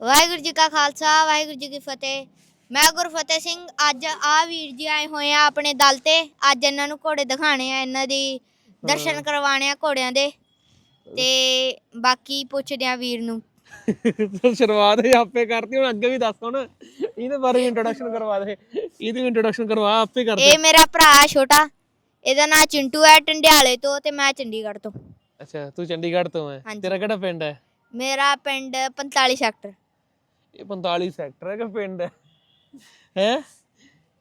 ਵਾਹਿਗੁਰੂ ਜੀ ਕਾ ਖਾਲਸਾ ਵਾਹਿਗੁਰੂ ਜੀ ਕੀ ਫਤਿਹ। ਮੈਂ ਗੁਰਫਤਿਹ ਸਿੰਘ ਅੱਜ ਆ ਵੀਰ ਜੀ ਆਏ ਹੋਏ ਆ ਆਪਣੇ ਦਲ ਤੇ। ਅੱਜ ਇਹਨਾਂ ਨੂੰ ਘੋੜੇ ਦਿਖਾਣੇ ਆ ਇਹਨਾਂ ਦੀ ਦਰਸ਼ਨ ਕਰਵਾਣੇ ਆ ਘੋੜਿਆਂ ਦੇ। ਤੇ ਬਾਕੀ ਪੁੱਛਦੇ ਆ ਵੀਰ ਨੂੰ। ਤੂੰ ਸ਼ੁਰੂਆਤ ਹੀ ਆਪੇ ਕਰਤੀ ਹੁਣ ਅੱਗੇ ਵੀ ਦੱਸ ਹੁਣ। ਇਹਦੇ ਬਾਰੇ ਇੰਟਰੋਡਕਸ਼ਨ ਕਰਵਾ ਦੇ। ਇਹਦੀ ਇੰਟਰੋਡਕਸ਼ਨ ਕਰਵਾ ਆਪੇ ਕਰ ਦੇ ਇਹ ਮੇਰਾ ਭਰਾ ਛੋਟਾ। ਇਹਦਾ ਨਾਂ ਚਿੰਟੂ ਹੈ ਟੰਡਿਆਲੇ ਤੋਂ ਤੇ ਮੈਂ ਚੰਡੀਗੜ੍ਹ ਤੋਂ। ਅੱਛਾ ਤੂੰ ਚੰਡੀਗੜ੍ਹ ਤੋਂ ਹੈ। ਹਾਂਜੀ। ਤੇਰਾ ਕਿਹੜਾ ਪਿੰਡ ਹੈ? ਮੇਰਾ ਪਿੰਡ 45 ਸੈਕਟਰ। ਇਹ 45 ਸੈਕਟਰ ਹੈ ਕਿ ਪਿੰਡ ਹੈ? ਹੈ?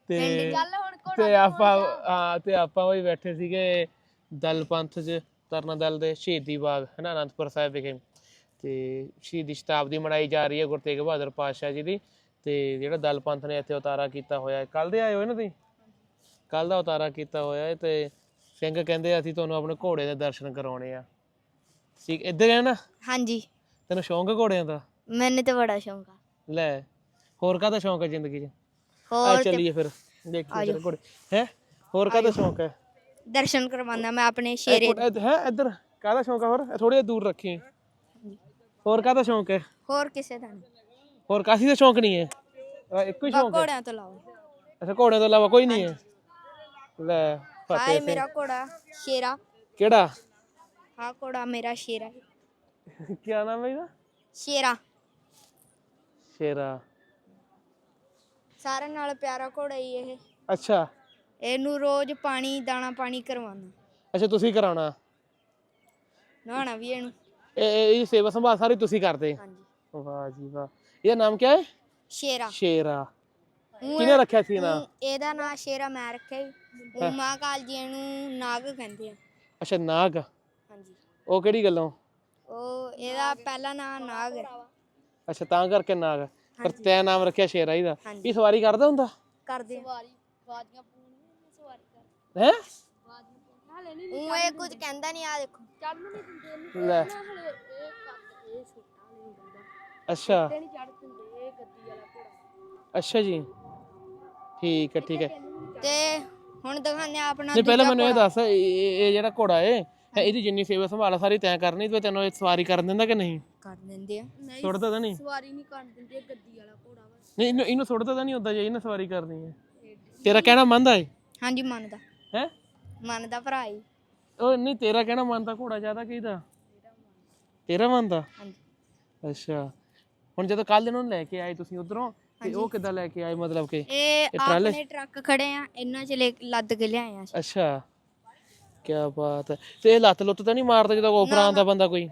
ਤੇ ਹੁਣ ਤੇ ਆਪਾਂ ਹਾਂ ਤੇ ਆਪਾਂ ਵੀ ਬੈਠੇ ਸੀਗੇ ਦਲ ਪੰਥ ਚ ਤਰਨਾ ਦਲ ਦੇ ਸ਼ਹੀਦੀ ਬਾਗ ਹੈ ਨਾ ਅਨੰਦਪੁਰ ਸਾਹਿਬ ਵਿਖੇ। ਤੇ ਸ਼ਹੀਦੀ ਸ਼ਤਾਬਦੀ ਮਨਾਈ ਜਾ ਰਹੀ ਹੈ ਗੁਰੂ ਤੇਗ ਬਹਾਦਰ ਪਾਤਸ਼ਾਹ ਜੀ ਦੀ। ਤੇ ਜਿਹੜਾ ਦਲ ਪੰਥ ਨੇ ਇੱਥੇ ਉਤਾਰਾ ਕੀਤਾ ਹੋਇਆ ਹੈ ਕੱਲ ਦੇ ਆਏ ਹੋਏ ਨਾ ਤੁਸੀਂ? ਕੱਲ ਦਾ ਉਤਾਰਾ ਕੀਤਾ ਹੋਇਆ ਹੈ ਤੇ ਸਿੰਘ ਕਹਿੰਦੇ ਅਸੀਂ ਤੁਹਾਨੂੰ ਆਪਣੇ ਘੋੜੇ ਦੇ ਦਰਸ਼ਨ ਕਰਾਉਣੇ ਆ। ਠੀਕ ਇੱਧਰ ਹੈ ਨਾ? ਹਾਂਜੀ। ਤੈਨੂੰ ਸ਼ੌਂਕ ਹੈ ਘੋੜਿਆਂ ਦਾ? ਮੈਨੂੰ ਤੇ ਬੜਾ ਸ਼ੌਂਕ ਆ। ਲੈ ਹੋਰ ਕਾਹਦਾ ਸ਼ੌਂਕ ਹੈ ਜ਼ਿੰਦਗੀ 'ਚ? ਆ ਹੋਰ ਤੇ ਚੱਲੀਏ ਫਿਰ ਦੇਖੀਏ ਤੇਰੇ ਘੋੜੇ। ਹੈ? ਹੋਰ ਕਾਹਦਾ ਸ਼ੌਂਕ ਹੈ? ਦਰਸ਼ਨ ਕਰਵਾਉਣਾ ਮੈਂ ਆਪਣੇ ਸ਼ੇਰੇ ਹੈ ਇੱਧਰ ਕਾਹਦਾ ਸ਼ੌਂਕ ਹੈ ਹੋਰ? ਥੋੜੀ ਦੂਰ ਰੱਖੀ ਹੋਰ ਕਾਹਦਾ ਸ਼ੌਂਕ ਹੈ? ਹੋਰ ਕਿਸੇ ਦਾ ਨਹੀਂ। ਹੋਰ ਕਾਸੀ ਦਾ ਸ਼ੌਂਕ ਨਹੀਂ ਹੈ? ਇੱਕੋ ਹੀ ਸ਼ੌਂਕ ਹੈ? ਘੋੜਿਆਂ ਤੋਂ ਲਾਓ ਅੱਛਾ ਘੋੜਿਆਂ ਤੋਂ ਇਲਾਵਾ ਕੋਈ ਨਹੀਂ ਹੈ? ਲੈ ਹਾਏ ਫਤਿਹ ਮੇਰਾ ਘੋੜਾ ਸ਼ੇਰਾ। ਕਿਹੜਾ? ਹਾਂ ਘੋੜਾ ਮੇਰਾ ਸ਼ੇਰਾ ਕੀ ਨਾਮ ਹੈ ਇਹਦਾ? ਸ਼ੇਰਾ। ਸ਼ੇਰਾ। ਸਾਰਿਆਂ ਨਾਲ ਪਿਆਰਾ ਘੋੜਾ ਹੀ ਇਹ। ਅੱਛਾ। ਇਹਨੂੰ ਰੋਜ਼ ਪਾਣੀ ਦਾਣਾ ਪਾਣੀ ਕਰਵਾਉਣਾ ਅੱਛਾ ਤੁਸੀਂ ਕਰਾਉਣਾ? ਨਹਾਉਣਾ ਵੀ ਇਹਨੂੰ। ਇਹ ਇਹ ਇਹ ਸੇਵਾ ਸੰਭਾਲ ਸਾਰੀ ਤੁਸੀਂ ਕਰਦੇ? ਹਾਂਜੀ। ਵਾਹ ਜੀ ਵਾਹ। ਇਹਦਾ ਨਾਮ ਕੀ ਹੈ? ਸ਼ੇਰਾ। ਸ਼ੇਰਾ। ਊਂ ਕਿਹਨੇ ਰੱਖਿਆ ਸੀ ਨਾ ਊਂ ਇਹਦਾ ਨਾਂ ਸ਼ੇਰਾ ਮੈਂ ਰੱਖਿਆ ਜੀ। ਉਹ ਮਾਂ ਕਾਲ ਜੀ ਨੂੰ ਨਾਗ ਕਹਿੰਦੇ ਆ। ਅੱਛਾ ਨਾਗ। ਹਾਂਜੀ। ਉਹ ਕਿਹੜੀ ਗੱਲੋਂ? ਉਹ ਇਹਦਾ ਪਹਿਲਾ ਨਾਂ ਨਾਗ ਹੈ। ਅੱਛਾ ਤਾਂ ਕਰਕੇ ਨਾਗ। ਪਰ ਤੈਂ ਨਾਮ ਰੱਖਿਆ ਸ਼ੇਰਾ ਇਹਦਾ। ਇਹ ਸਵਾਰੀ ਕਰਦਾ ਹੁੰਦਾ? ਕਰਦੇ ਸਵਾਰੀ ਬਾਦੀਆਂ ਸਵਾਰੀ ਕਰ ਹੈ? ਉਹ ਇਹ ਕੁਝ ਕਹਿੰਦਾ ਨਹੀਂ ਆ ਦੇਖੋ। ਚੜਨ ਨਹੀਂ ਦਿੰਦੇ ਲੈ। ਹਲੇ ਇਹ ਕੱਟ ਇਹ ਛੋਟਾ ਨਹੀਂ ਹੁੰਦਾ। ਅੱਛਾ। ਤੇ ਨਹੀਂ ਚੜ ਦਿੰਦੇ ਇਹ ਗੱਦੀ ਵਾਲਾ ਘੋੜਾ। ਅੱਛਾ ਜੀ। ਠੀਕ ਹੈ ਠੀਕ ਹੈ। ਤੇ ਹੁਣ ਦਿਖਾਉਂਦੇ ਆ ਆਪਣਾ ਨਹੀਂ ਪਹਿਲਾਂ ਮੈਨੂੰ ਇਹ ਘੋੜਾ। ਦੱਸ ਇਹ ਜਿਹੜਾ ਘੋੜਾ ਏ ਹੈ ਇਹਦੀ ਜਿੰਨੀ ਸੇਵਾ ਸੰਭਾਲ ਸਾਰੀ ਤੈਂ ਕਰਨੀ ਤੇ ਤੈਨੂੰ ਇਹ ਸਵਾਰੀ ਕਰਨ ਦਿੰਦਾ ਕਿ ਨਹੀਂ? ਕਰ ਦਿੰਦੇ ਆ। ਨਹੀਂ ਸੁੱਟਦਾ ਤਾਂ ਨਹੀਂ? ਸਵਾਰੀ ਨਹੀਂ ਕਰ ਦਿੰਦੇ ਗੱਦੀ ਵਾਲਾ ਘੋੜਾ ਵਾ। ਨਹੀਂ ਇਹਨੂੰ ਇਹਨੂੰ ਸੁੱਟਦਾ ਤਾਂ ਨਹੀਂ ਹੁੰਦਾ ਜੇ ਇਹਨੇ ਸਵਾਰੀ ਕਰਨੀ ਹੈ। ਤੇਰਾ ਕਹਿਣਾ ਮੰਨਦਾ ਏ? ਹਾਂਜੀ ਮੰਨਦਾ। ਹੈ? ਮੰਨਦਾ ਭਰਾ ਹੀ ਉਹ ਨਹੀਂ ਤੇਰਾ ਕਹਿਣਾ ਮੰਨਦਾ ਘੋੜਾ ਜ਼ਿਆਦਾ ਕਿਹਦਾ? ਤੇਰਾ ਮੰਨਦਾ? ਹਾਂਜੀ। ਅੱਛਾ। ਹੁਣ ਜਦੋਂ ਕੱਲ ਇਹਨੂੰ ਲੈ ਕੇ ਆਏ ਤੁਸੀਂ ਉਧਰੋਂ ਤੇ ਉਹ ਕਿੱਦਾਂ ਲੈ ਕੇ ਆਏ? ਮਤਲਬ ਕਿ ਇਹ ਟਰਾਲੇ? ਆਪਣੇ ਟਰੱਕ ਖੜੇ ਆ ਇਹਨਾਂ ਚ ਲੈ ਲੱਦ ਕੇ ਲਿਆਏ ਆ। ਅੱਛਾ। ਕੀ ਬਾਤ ਹੈ। ਤੇ ਇਹ ਲੱਤ ਲੁੱਤ ਤਾਂ ਨਹੀਂ ਮਾਰਦਾ ਜਦੋਂ ਉੱਪਰ ਆਉਂਦਾ ਬੰਦਾ ਕੋਈ?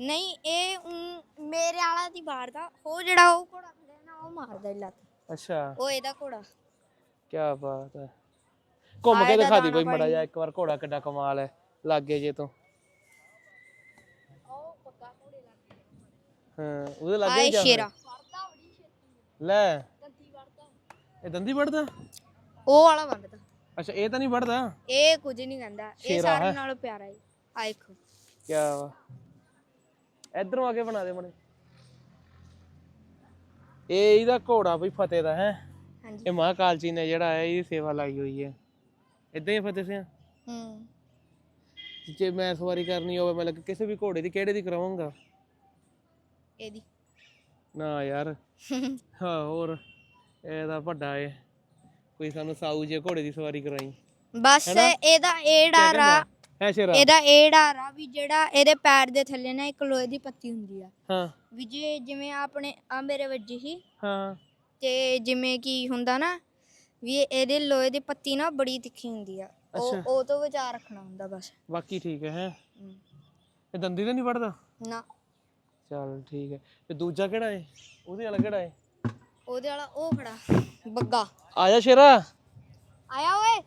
ਨਹੀਂ ਇਹ ਊਂ ਮੇਰੇ ਵਾਲਾ ਦੀ ਮਾਰਦਾ ਉਹ ਜਿਹੜਾ ਉਹ ਘੋੜਾ ਖੜਿਆ ਨਾ ਉਹ ਮਾਰਦਾ ਹੀ ਲੱਤ। ਅੱਛਾ। ਉਹ ਇਹਦਾ ਘੋੜਾ। ਕੀ ਬਾਤ ਹੈ ਘੁੰਮ ਕੇ ਦਿਖਾ ਦੀ ਕੋਈ ਮੜਾ ਜਾ ਇੱਕ ਵਾਰ ਘੋੜਾ ਕਿੱਡਾ ਕਮਾਲ ਹੈ ਲੱਗੇ ਜੇ ਤੋਂ। ਹਾਂ ਉਹਦੇ ਲੱਗੇ ਆਏ ਜਾ ਸ਼ੇਰਾ। ਲੈ। ਇਹ ਦੰਦੀ ਵੜਦਾ ਉਹ ਵਾਲਾ ਵੰਡਦਾ ਅੱਛਾ ਇਹ ਤਾਂ ਨਹੀਂ ਵੜਦਾ ਇਹ ਕੁਝ ਨਹੀਂ ਕਹਿੰਦਾ। ਇਹ ਸ਼ੇਰਾ ਸਾਰਿਆਂ ਹੈ। ਨਾਲੋਂ ਪਿਆਰਾ ਹੈ ਆ ਦੇਖੋ। ਕੀ ਇਧਰੋਂ ਆ ਕੇ ਬਣਾ ਦੇ ਮਣੇ ਇਹ ਇਹਦਾ ਘੋੜਾ ਬਈ ਫਤਿਹ ਦਾ ਹੈ। ਹਾਂਜੀ। ਇਹ ਮਹਾਕਾਲ ਜੀ ਨੇ ਜਿਹੜਾ ਹੈ ਇਹਦੀ ਸੇਵਾ ਲਾਈ ਹੋਈ ਹੈ। ਇਦਾਂ ਹੀ ਫਤਿਹ ਹੂੰ। ਜੇ ਮੈਂ ਸਵਾਰੀ ਕਰਨੀ ਹੋਵੇ ਮੈਂ ਲੱਗ ਕਿਸੇ ਵੀ ਘੋੜੇ ਦੀ ਕਿਹੜੇ ਦੀ ਕਰਾਵਾਂਗਾ? ਇਹਦੀ। ਨਾ ਯਾਰ। ਹਾਂ ਹੋਰ। ਇਹਦਾ ਵੱਡਾ ਏ। ਕੋਈ ਸਾਨੂੰ ਸਾਊ ਜੇ ਘੋੜੇ ਦੀ ਸਵਾਰੀ ਕਰਾਈ। ਬਸ ਇਹਦਾ ਇਹ ਡਰ ਸ਼ੇਰਾ। ਇਹਦਾ ਇਹ ਡਰ ਆ ਵੀ ਜਿਹੜਾ ਇਹਦੇ ਪੈਰ ਦੇ ਥੱਲੇ ਨਾ ਇੱਕ ਲੋਹੇ ਦੀ ਪੱਤੀ ਹੁੰਦੀ ਆ। ਹਾਂ। ਵੀ ਜੇ ਜਿਵੇਂ ਆਪਣੇ ਆ ਮੇਰੇ ਵੱਜੀ ਸੀ ਹਾਂ। ਤੇ ਜਿਵੇਂ ਕੀ ਹੁੰਦਾ ਨਾ ਵੀ ਇਹ- ਇਹਦੇ ਲੋਹੇ ਦੀ ਪੱਤੀ ਨਾ ਬੜੀ ਤਿੱਖੀ ਹੁੰਦੀ ਆ। ਉਹ। ਉਹ ਤੋਂ ਬਚਾ ਰੱਖਣਾ ਹੁੰਦਾ ਬਸ। ਬਾਕੀ ਠੀਕ ਹੈ ਹੈ। ਇਹ ਦੰਦੀ ਤਾਂ ਨਹੀਂ ਵੜਦਾ ਨਾ। ਚੱਲ ਠੀਕ ਹੈ। ਤੇ ਦੂਜਾ ਕਿਹੜਾ ਏ? ਉਹਦੇ ਵਾਲਾ ਕਿਹੜਾ ਏ? ਉਹਦੇ ਵਾਲਾ ਉਹ ਖੜਾ ਬੱਗਾ। ਆ ਜਾ ਸ਼ੇਰਾ। ਆਇਆ ਓਏ।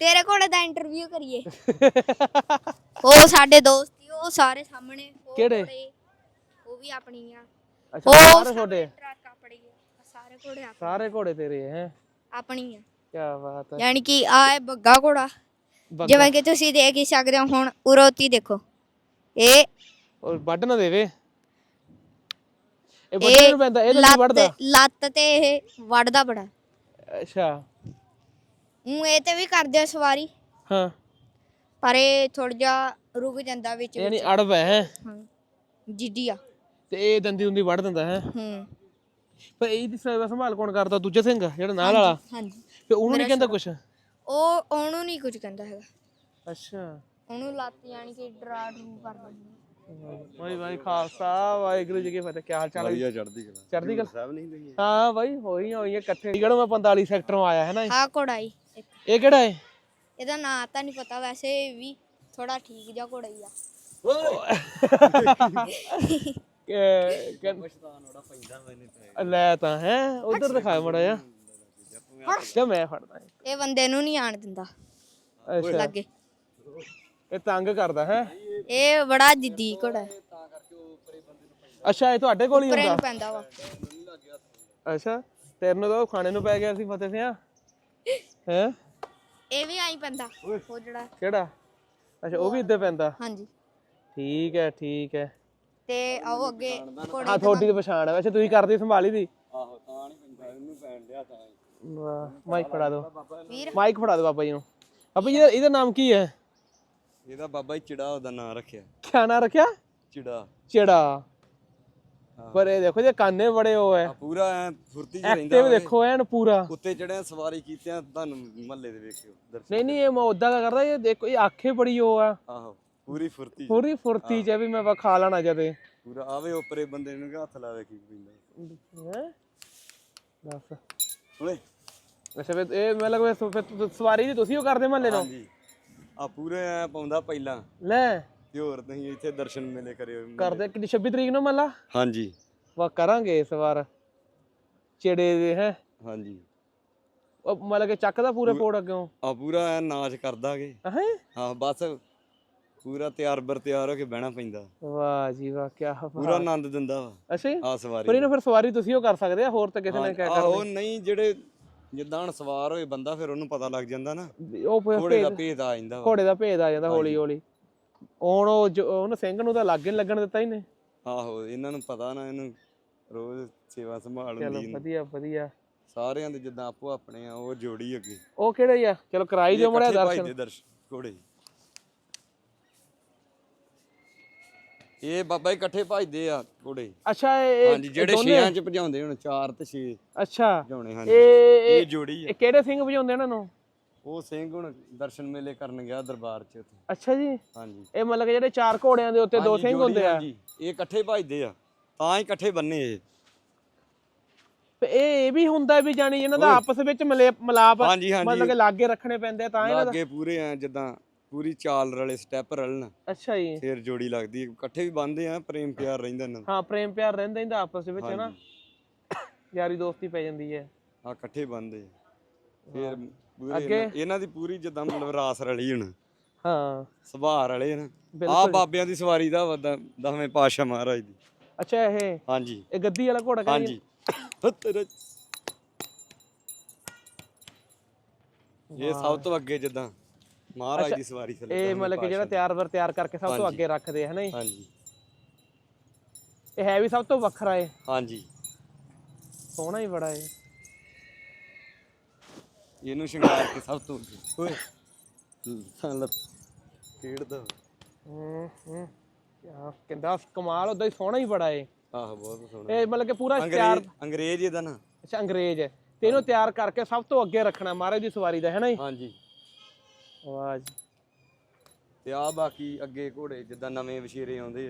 ਤੇਰੇ ਕੋਲੇ ਦਾ ਇੰਟਰਵਿਊ ਕਰੀਏ। ਉਹ ਸਾਡੇ ਦੋਸਤ ਹੀ ਉਹ ਸਾਰੇ ਸਾਹਮਣੇ ਉਹ ਕਿਹੜੇ? ਉਹ ਵੀ ਆਪਣੀ ਆ ਅੱਛਾ ਉਹ ਸਾਰੇ ਤੁਹਾਡੇ? ਟਰੱਕ ਆਪਣੀ ਆ ਸਾਰੇ ਘੋੜੇ ਆਪ- ਸਾਰੇ ਘੋੜੇ ਤੇਰੇ ਹੈ? ਆਪਣੀ ਆ ਕੀ ਬਾਤ ਹੈ ਯਾਨੀ ਕਿ ਆ ਹੈ ਬੱਗਾ ਘੋੜਾ। ਬੱਗਾ। ਜਿਵੇਂ ਕਿ ਤੁਸੀਂ ਦੇਖ ਹੀ ਸਕਦੇ ਹੋ ਹੁਣ ਉਰੋਤੀ ਦੇਖੋ। ਇਹ ਉਹ ਵੱਢ ਨਾ ਦੇਵੇ। ਇਹ ਵੱਢਣ ਨੂੰ ਪੈਂਦਾ ਇਹ ਤਾਂ ਨਹੀਂ ਲੱਤ ਵੱਢਦਾ ਲੱਤ ਤੇ ਇਹ ਵੜਦਾ ਬੜਾ। ਅੱਛਾ। ਉਹ ਇਹ ਤੇ ਵੀ ਕਰਦੇ ਆ ਸਵਾਰੀ। ਹਾਂ। ਪਰ ਇਹ ਥੋੜਾ ਜਿਹਾ ਰੁਕ ਜਾਂਦਾ ਵਿੱਚ ਯਾਨੀ ਅੜਬ ਹੈ ਹੈਂ? ਹਾਂ ਜਿੱਡੀ ਆ। ਤੇ ਇਹ ਦੰਦੀ ਹੁੰਦੀ ਵੱਢ ਦਿੰਦਾ ਹੈ? ਹੂੰ। ਪਰ ਇਹਦੀ ਸੇਵਾ ਸੰਭਾਲ ਕੌਣ ਕਰਦਾ? ਦੂਜਾ ਸਿੰਘ ਜਿਹੜਾ ਨਾਲ ਵਾਲਾ? ਹਾਂਜੀ ਤੇ ਉਹਨੂੰ ਨਹੀਂ ਕਹਿੰਦਾ ਕੁਛ? ਉਹ ਉਹਨੂੰ ਨਹੀਂ ਕੁਝ ਕਹਿੰਦਾ ਹੈਗਾ। ਅੱਛਾ। ਉਹਨੂੰ ਲੱਤ ਜਾਣੀ ਕਿ ਡਰਾ ਡਰੂ ਕਰ ਦਿੰਦਾ ਵਾਹਿ ਵਾਹਿ ਖਾਲਸਾ ਵਾਹਿਗੁਰੂ ਜੀ ਕੀ ਫਤਿਹ ਕੀ ਹਾਲ ਚਾਲ ਹੈ? ਵਧੀਆ ਚੜਦੀ ਕਲਾ। ਚੜ੍ਹਦੀ ਕਲਾ? ਸਾਹਿਬ ਨਹੀਂ ਹਾਂ ਬਾਈ ਹੋਈਆਂ ਹੋਈਆਂ ਇਕੱਠੇ ਜਿਹੜਾ ਮੈਂ 45 ਸੈਕਟਰੋਂ ਆਇਆ ਹੈ ਨਾ ਆ ਇੱਕ ਇਹ ਕਿਹੜਾ ਹੈ? ਇਹਦਾ ਨਾਂ ਤਾਂ ਨਹੀਂ ਪਤਾ ਵੈਸੇ ਵੀ ਥੋੜਾ ਠੀਕ ਜਿਹਾ ਘੋੜਾ ਹੀ ਆ। ਲੈ ਤਾਂ ਹੈ ਉਧਰ ਦਿਖਾਇਆ ਮੜਾ ਜਾ ਤੇ ਮੈਂ ਫੜਦਾ। ਇਹ ਬੰਦੇ ਨੂੰ ਨਹੀਂ ਆਣ ਦਿੰਦਾ। ਅੱਛਾ। ਲੱਗੇ। ਇਹ ਤੰਗ ਕਰਦਾ ਹੈ? ਇਹ ਬੜਾ ਜਿੱਦੀ ਘੋੜਾ ਹੈ। ਅੱਛਾ ਇਹ ਤੁਹਾਡੇ ਕੋਲ ਹੀ ਹੁੰਦਾ? ਨੂੰ ਪੈਂਦਾ ਵਾ। ਅੱਛਾ ਤੇਰੇ ਤਾਂ ਉਹ ਖਾਣੇ ਨੂੰ ਪੈ ਗਿਆ ਸੀ ਫਤਿਹ ਸਿਆ। ਹੈ? ਇਹ ਵੀ ਆਈ ਪੈਂਦਾ ਉਹ ਜਿਹੜਾ। ਕਿਹੜਾ? ਅੱਛਾ ਉਹ ਵੀ ਇੱਦੇ ਪੈਂਦਾ? ਹਾਂਜੀ। ਠੀਕ ਹੈ ਠੀਕ ਹੈ। ਤੇ ਆਓ ਅੱਗੇ ਘੋੜੇ ਹਾਂ ਤੁਹਾਡੀ ਤਾਂ ਪਛਾਣ ਹੈ। ਵੈਸੇ ਤੁਸੀਂ ਕਰਦੇ ਸੰਭਾਲੀ ਦੀ? ਆਹੋ ਤਾਂ ਨਹੀਂ ਪੈਂਦਾ ਇਹਨੂੰ ਪੈਣ ਲਿਆ ਤਾਂ ਵਾਹ ਮਾਈਕ ਫੜਾ ਦਿਓ। ਵੀਰ। ਮਾਈਕ ਫੜਾ ਦਿਓ ਬਾਬਾ ਜੀ ਨੂੰ। ਬਾਬਾ ਜੀ ਇਹਦਾ- ਇਹਦਾ ਨਾਮ ਕੀ ਹੈ? ਇਹਦਾ ਬਾਬਾ ਹੀ ਚਿੜਾ ਉਹਦਾ ਨਾਂ ਰੱਖਿਆ। ਕਿਆ ਨਾਂ ਰੱਖਿਆ? ਚਿੜਾ। ਚਿੜਾ। ਪਰ ਇਹ ਦੇਖੋ ਜੇ ਕਾਨੇ ਬੜੇ ਹੋ ਹੈ ਆ ਪੂਰਾ ਐ ਫੁਰਤੀ ਚ ਰਹਿੰਦਾ ਐਕਟਿਵ। ਦੇਖੋ ਐਨ ਪੂਰਾ। ਉੱਤੇ ਚੜਿਆ ਸਵਾਰੀ ਕੀਤਿਆਂ ਤੁਹਾਨੂੰ ਮਹੱਲੇ ਦੇ ਵੇਖਿਓ ਨਹੀਂ ਨਹੀਂ ਇਹ ਮੌਦਾ ਦਾ ਕਰਦਾ ਇਹ ਦੇਖੋ ਇਹ ਆਖੇ ਬੜੀ ਉਹ ਆ। ਆਹੋ ਪੂਰੀ ਫੁਰਤੀ। ਪੂਰੀ ਫੁਰਤੀ ਚ ਵੀ ਮੈਂ ਵਾ ਖਾ ਲੈਣਾ ਜਦੇ। ਪੂਰਾ ਆਵੇ ਉੱਪਰੇ ਬੰਦੇ ਨੂੰ ਹੱਥ ਲਾਵੇ ਕੀ ਪੈਂਦਾ ਹੈ? ਦੱਸ। ਓਏ ਅੱਛਾ ਫਿਰ ਇਹ ਮੈਂ ਤੁ- ਸਵਾਰੀ ਦੀ ਤੁਸੀਂ ਉਹ ਕਰਦੇ ਮਹੱਲੇ ਤੋਂ? ਹਾਂਜੀ। ਆ ਪੂਰੇ ਐ ਪਾਉਂਦਾ ਪਹਿਲਾਂ। ਲੈ। ਤੇ ਹੋਰ ਤੁਸੀਂ ਇੱਥੇ ਦਰਸ਼ਨ ਮੇਲੇ ਕਰਿਓ। ਕਰਦੇ ਕਿ 26 ਤਰੀਕ ਨੂੰ ਮੱਲਾ? ਹਾਂਜੀ। ਵਾ ਕਰਾਂਗੇ ਇਸ ਵਾਰ। ਚਿੜੇ ਦੇ ਹੈ। ਹਾਂਜੀ। ਉਹ ਮਤਲਬ ਕਿ ਚੱਕਦਾ ਪੂਰੇ ਪੋੜ ਅੱਗੋਂ ਆ ਪੂਰਾ ਐ ਨਾਚ ਕਰਦਾਗੇ। ਹੈ? ਹਾਂ ਬਸ ਪੂਰਾ ਤਿਆਰ ਬਰ ਤਿਆਰ ਹੋ ਕੇ ਬਹਿਣਾ ਪੈਂਦਾ। ਵਾਹ ਜੀ ਵਾਹ ਕੀ ਪੂਰਾ ਆਨੰਦ ਦਿੰਦਾ ਵਾ। ਅੱਛਾ ਜੀ? ਆ ਸਵਾਰੀ ਪਰ ਇਹਨੂੰ ਫਿਰ ਸਵਾਰੀ ਤੁਸੀਂ ਉਹ ਕਰ ਸਕਦੇ ਆ ਹੋਰ ਤਾਂ ਕਿਸੇ ਨੇ ਕਿਆ ਆਹੋ ਨਹੀਂ ਜਿਹੜੇ ਜਿੱਦਾਂ ਹੁਣ ਸਵਾਰ ਹੋਏ ਬੰਦਾ ਫਿਰ ਉਹਨੂੰ ਪਤਾ ਲੱਗ ਜਾਂਦਾ ਨਾ। ਉਹ ਫਿਰ ਘੋੜੇ ਦਾ ਭੇਦ- ਆ ਜਾਂਦਾ ਵਾ। ਘੋੜੇ ਦਾ ਭੇਦ ਆ ਜਾਂਦਾ ਹੌਲੀ ਹੌਲੀ ਹੁਣ ਉਹ ਜੋ- ਉਹਨੂੰ ਸਿੰਘ ਨੂੰ ਤਾਂ ਲਾਗੇ ਨੀ ਲੱਗਣ ਦਿੱਤਾ ਹੀ ਨੇ ਆਹੋ ਇਹਨਾਂ ਨੂੰ ਪਤਾ ਨਾ ਇਹਨੂੰ ਰੋਜ਼ ਸੇਵਾ ਸੰਭਾਲ ਚਲੋ ਹੁੰਦੀ ਇਹਨੂੰ। ਵਧੀਆ ਵਧੀਆ। ਸਾਰਿਆਂ ਦੇ ਜਿੱਦਾਂ ਆਪੋ ਆਪਣੇ ਆ ਉਹ ਜੋੜੀ ਅੱਗੇ। ਉਹ ਕਿਹੜੇ ਆ? ਚਲੋ ਕਰਾਈ ਦਿਓ ਮੜਿਆ ਇਕੱਠੇ ਦਰਸ਼ਨ। ਭਜਦੇ ਦਰਸ਼ਨ ਘੋੜੇ। ਇਹ ਬਾਬਾ ਜੀ ਇਕੱਠੇ ਭਜਦੇ ਆ ਘੋੜੇ। ਅੱਛਾ ਇਹ ਹਾਂਜੀ ਜਿਹੜੇ ਛੇਆਂ ਚ ਭਜਾਉਂਦੇ ਹੁਣ ਚਾਰ ਤੇ ਛੇ ਅੱਛਾ। ਭਜਾਉਣੇ ਹਾਂਜੀ। ਇਹ ਇਹ ਇਹ ਜੋੜੀ ਆ। ਇਹ ਕਿਹੜੇ ਸਿੰਘ ਵਜਾਉਂਦੇ ਇਹਨਾਂ ਨੂੰ? ਉਹ ਸਿੰਘ ਹੁਣ ਦਰਸ਼ਨ ਮੇਲੇ ਕਰਨ ਗਿਆ ਦਰਬਾਰ ਚ ਉੱਥੇ। ਅੱਛਾ ਜੀ? ਹਾਂਜੀ। ਇਹ ਮਤਲਬ ਕਿ ਜਿਹੜੇ ਚਾਰ ਘੋੜਿਆਂ ਦੇ ਉੱਤੇ ਦੋ ਹਾਂਜੀ, ਸਿੰਘ ਜੋੜੀ ਹੁੰਦੇ ਆ। ਹਾਂਜੀ, ਇਹ ਇਕੱਠੇ ਭਜਦੇ ਆ। ਤਾਂ ਹੀ ਇਕੱਠੇ ਬੰਨੇ ਇਹ। ਤੇ ਇਹ ਇਹ ਵੀ ਹੁੰਦਾ ਵੀ ਜਾਨੀ ਇਹਨਾਂ ਦਾ ਆਪਸ ਵਿੱਚ ਮਿਲੇ ਮਲਾਪ ਹਾਂਜੀ ਹਾਂਜੀ। ਮਤਲਬ ਕਿ ਲਾਗੇ ਰੱਖਣੇ ਪੈਂਦੇ ਆ ਤਾਂ ਇਹਨਾਂ ਦਾ ਲਾਗੇ ਪੂਰੇ ਆ ਜਿੱਦਾਂ ਪੂਰੀ ਚਾਲ ਰਲੇ ਸਟੈਪ ਰਲਣ। ਅੱਛਾ ਜੀ। ਫੇਰ ਜੋੜੀ ਲੱਗਦੀ ਹੈ ਇਕੱਠੇ ਵੀ ਬੰਦੇ ਆ ਪ੍ਰੇਮ ਪਿਆਰ ਰਹਿੰਦਾ ਇਹਨਾਂ ਦਾ। ਹਾਂ ਪ੍ਰੇਮ ਪਿਆਰ ਰਹਿੰਦਾ ਇਹਦਾ ਆਪਸ ਦੇ ਵਿੱਚ ਹੈ ਨਾ। ਯਾਰੀ ਦੋਸਤੀ ਪੈ ਜਾਂਦੀ ਹੈ। ਆ ਇਕੱਠੇ ਬੰਦੇ ਫੇਰ ਪੂਰੇ ਅੱਗੇ? ਇਹਨਾਂ- ਇਹਨਾਂ ਦੀ ਪੂਰੀ ਜਿੱਦਾਂ ਮਤਲਬ ਰਾਸ ਰਲੀ ਹੁਣ। ਹਾਂ। ਸੁਭਾਅ ਰਲੇ ਨਾ ਆ ਬਿਲਕੁਲ। ਬਾਬਿਆਂ ਦੀ ਸਵਾਰੀ ਦਾ ਵਦਾ ਦਸਵੇਂ ਪਾਤਸ਼ਾਹ ਮਹਾਰਾਜ ਦੀ। ਅੱਛਾ ਇਹ? ਹਾਂਜੀ। ਇਹ ਗੱਦੀ ਵਾਲਾ ਘੋੜਾ ਕਹਿੰਦੇ ਹਾਂਜੀ। ਤੇਰਾ ਇਹ ਸਭ ਤੋਂ ਅੱਗੇ ਜਿੱਦਾਂ ਮਹਾਰਾਜ ਦੀ ਸਵਾਰੀ ਥੱਲੇ ਇਹ ਦਸਵੇਂ ਮਤਲਬ ਕਿ ਜਿਹੜਾ ਤਿਆਰ ਵਰ ਤਿਆਰ ਕਰਕੇ ਸਭ ਤੋਂ ਹਾਂਜੀ। ਅੱਗੇ ਰੱਖਦੇ ਆ ਹਨਾ ਜੀ? ਹਾਂਜੀ। ਇਹ ਹੈ ਵੀ ਸਭ ਤੋਂ ਵੱਖਰਾ ਏ। ਹਾਂਜੀ। ਸੋਹਣਾ ਹੀ ਬੜਾ ਏ। ਇਹਨੂੰ ਸ਼ਿੰਗਾਰ ਕੇ ਸਭ ਤੋਂ ਓਏ। ਸਾਲਾ ਖੇਡਦਾ ਹੂੰ ਹੂੰ। ਕਿਆ ਕਿੰਦਾ ਕਮਾਲ ਉਹਦਾ ਹੀ ਸੋਹਣਾ ਹੀ ਬੜਾ ਏ ਆਹ ਬਹੁਤ ਸੋਹਣਾ। ਇਹ ਮਤਲਬ ਕਿ ਪੂਰਾ ਤਿਆਰ ਅੰਗਰੇਜ਼ ਇਹਦਾ ਨਾ। ਅੱਛਾ ਅੰਗਰੇਜ਼ ਹੈ। ਤੇ ਇਹਨੂੰ ਤਿਆਰ ਕਰਕੇ ਸਭ ਤੋਂ ਅੱਗੇ ਰੱਖਣਾ ਮਹਾਰਾਜ ਦੀ ਸਵਾਰੀ ਦਾ ਹੈ ਨਾ ਜੀ? ਹਾਂਜੀ। ਵਾਹ ਜੀ। ਤੇ ਆ ਬਾਕੀ ਅੱਗੇ ਘੋੜੇ ਜਿੱਦਾਂ ਨਵੇਂ ਵਸ਼ੀਰੇ ਆਉਂਦੇ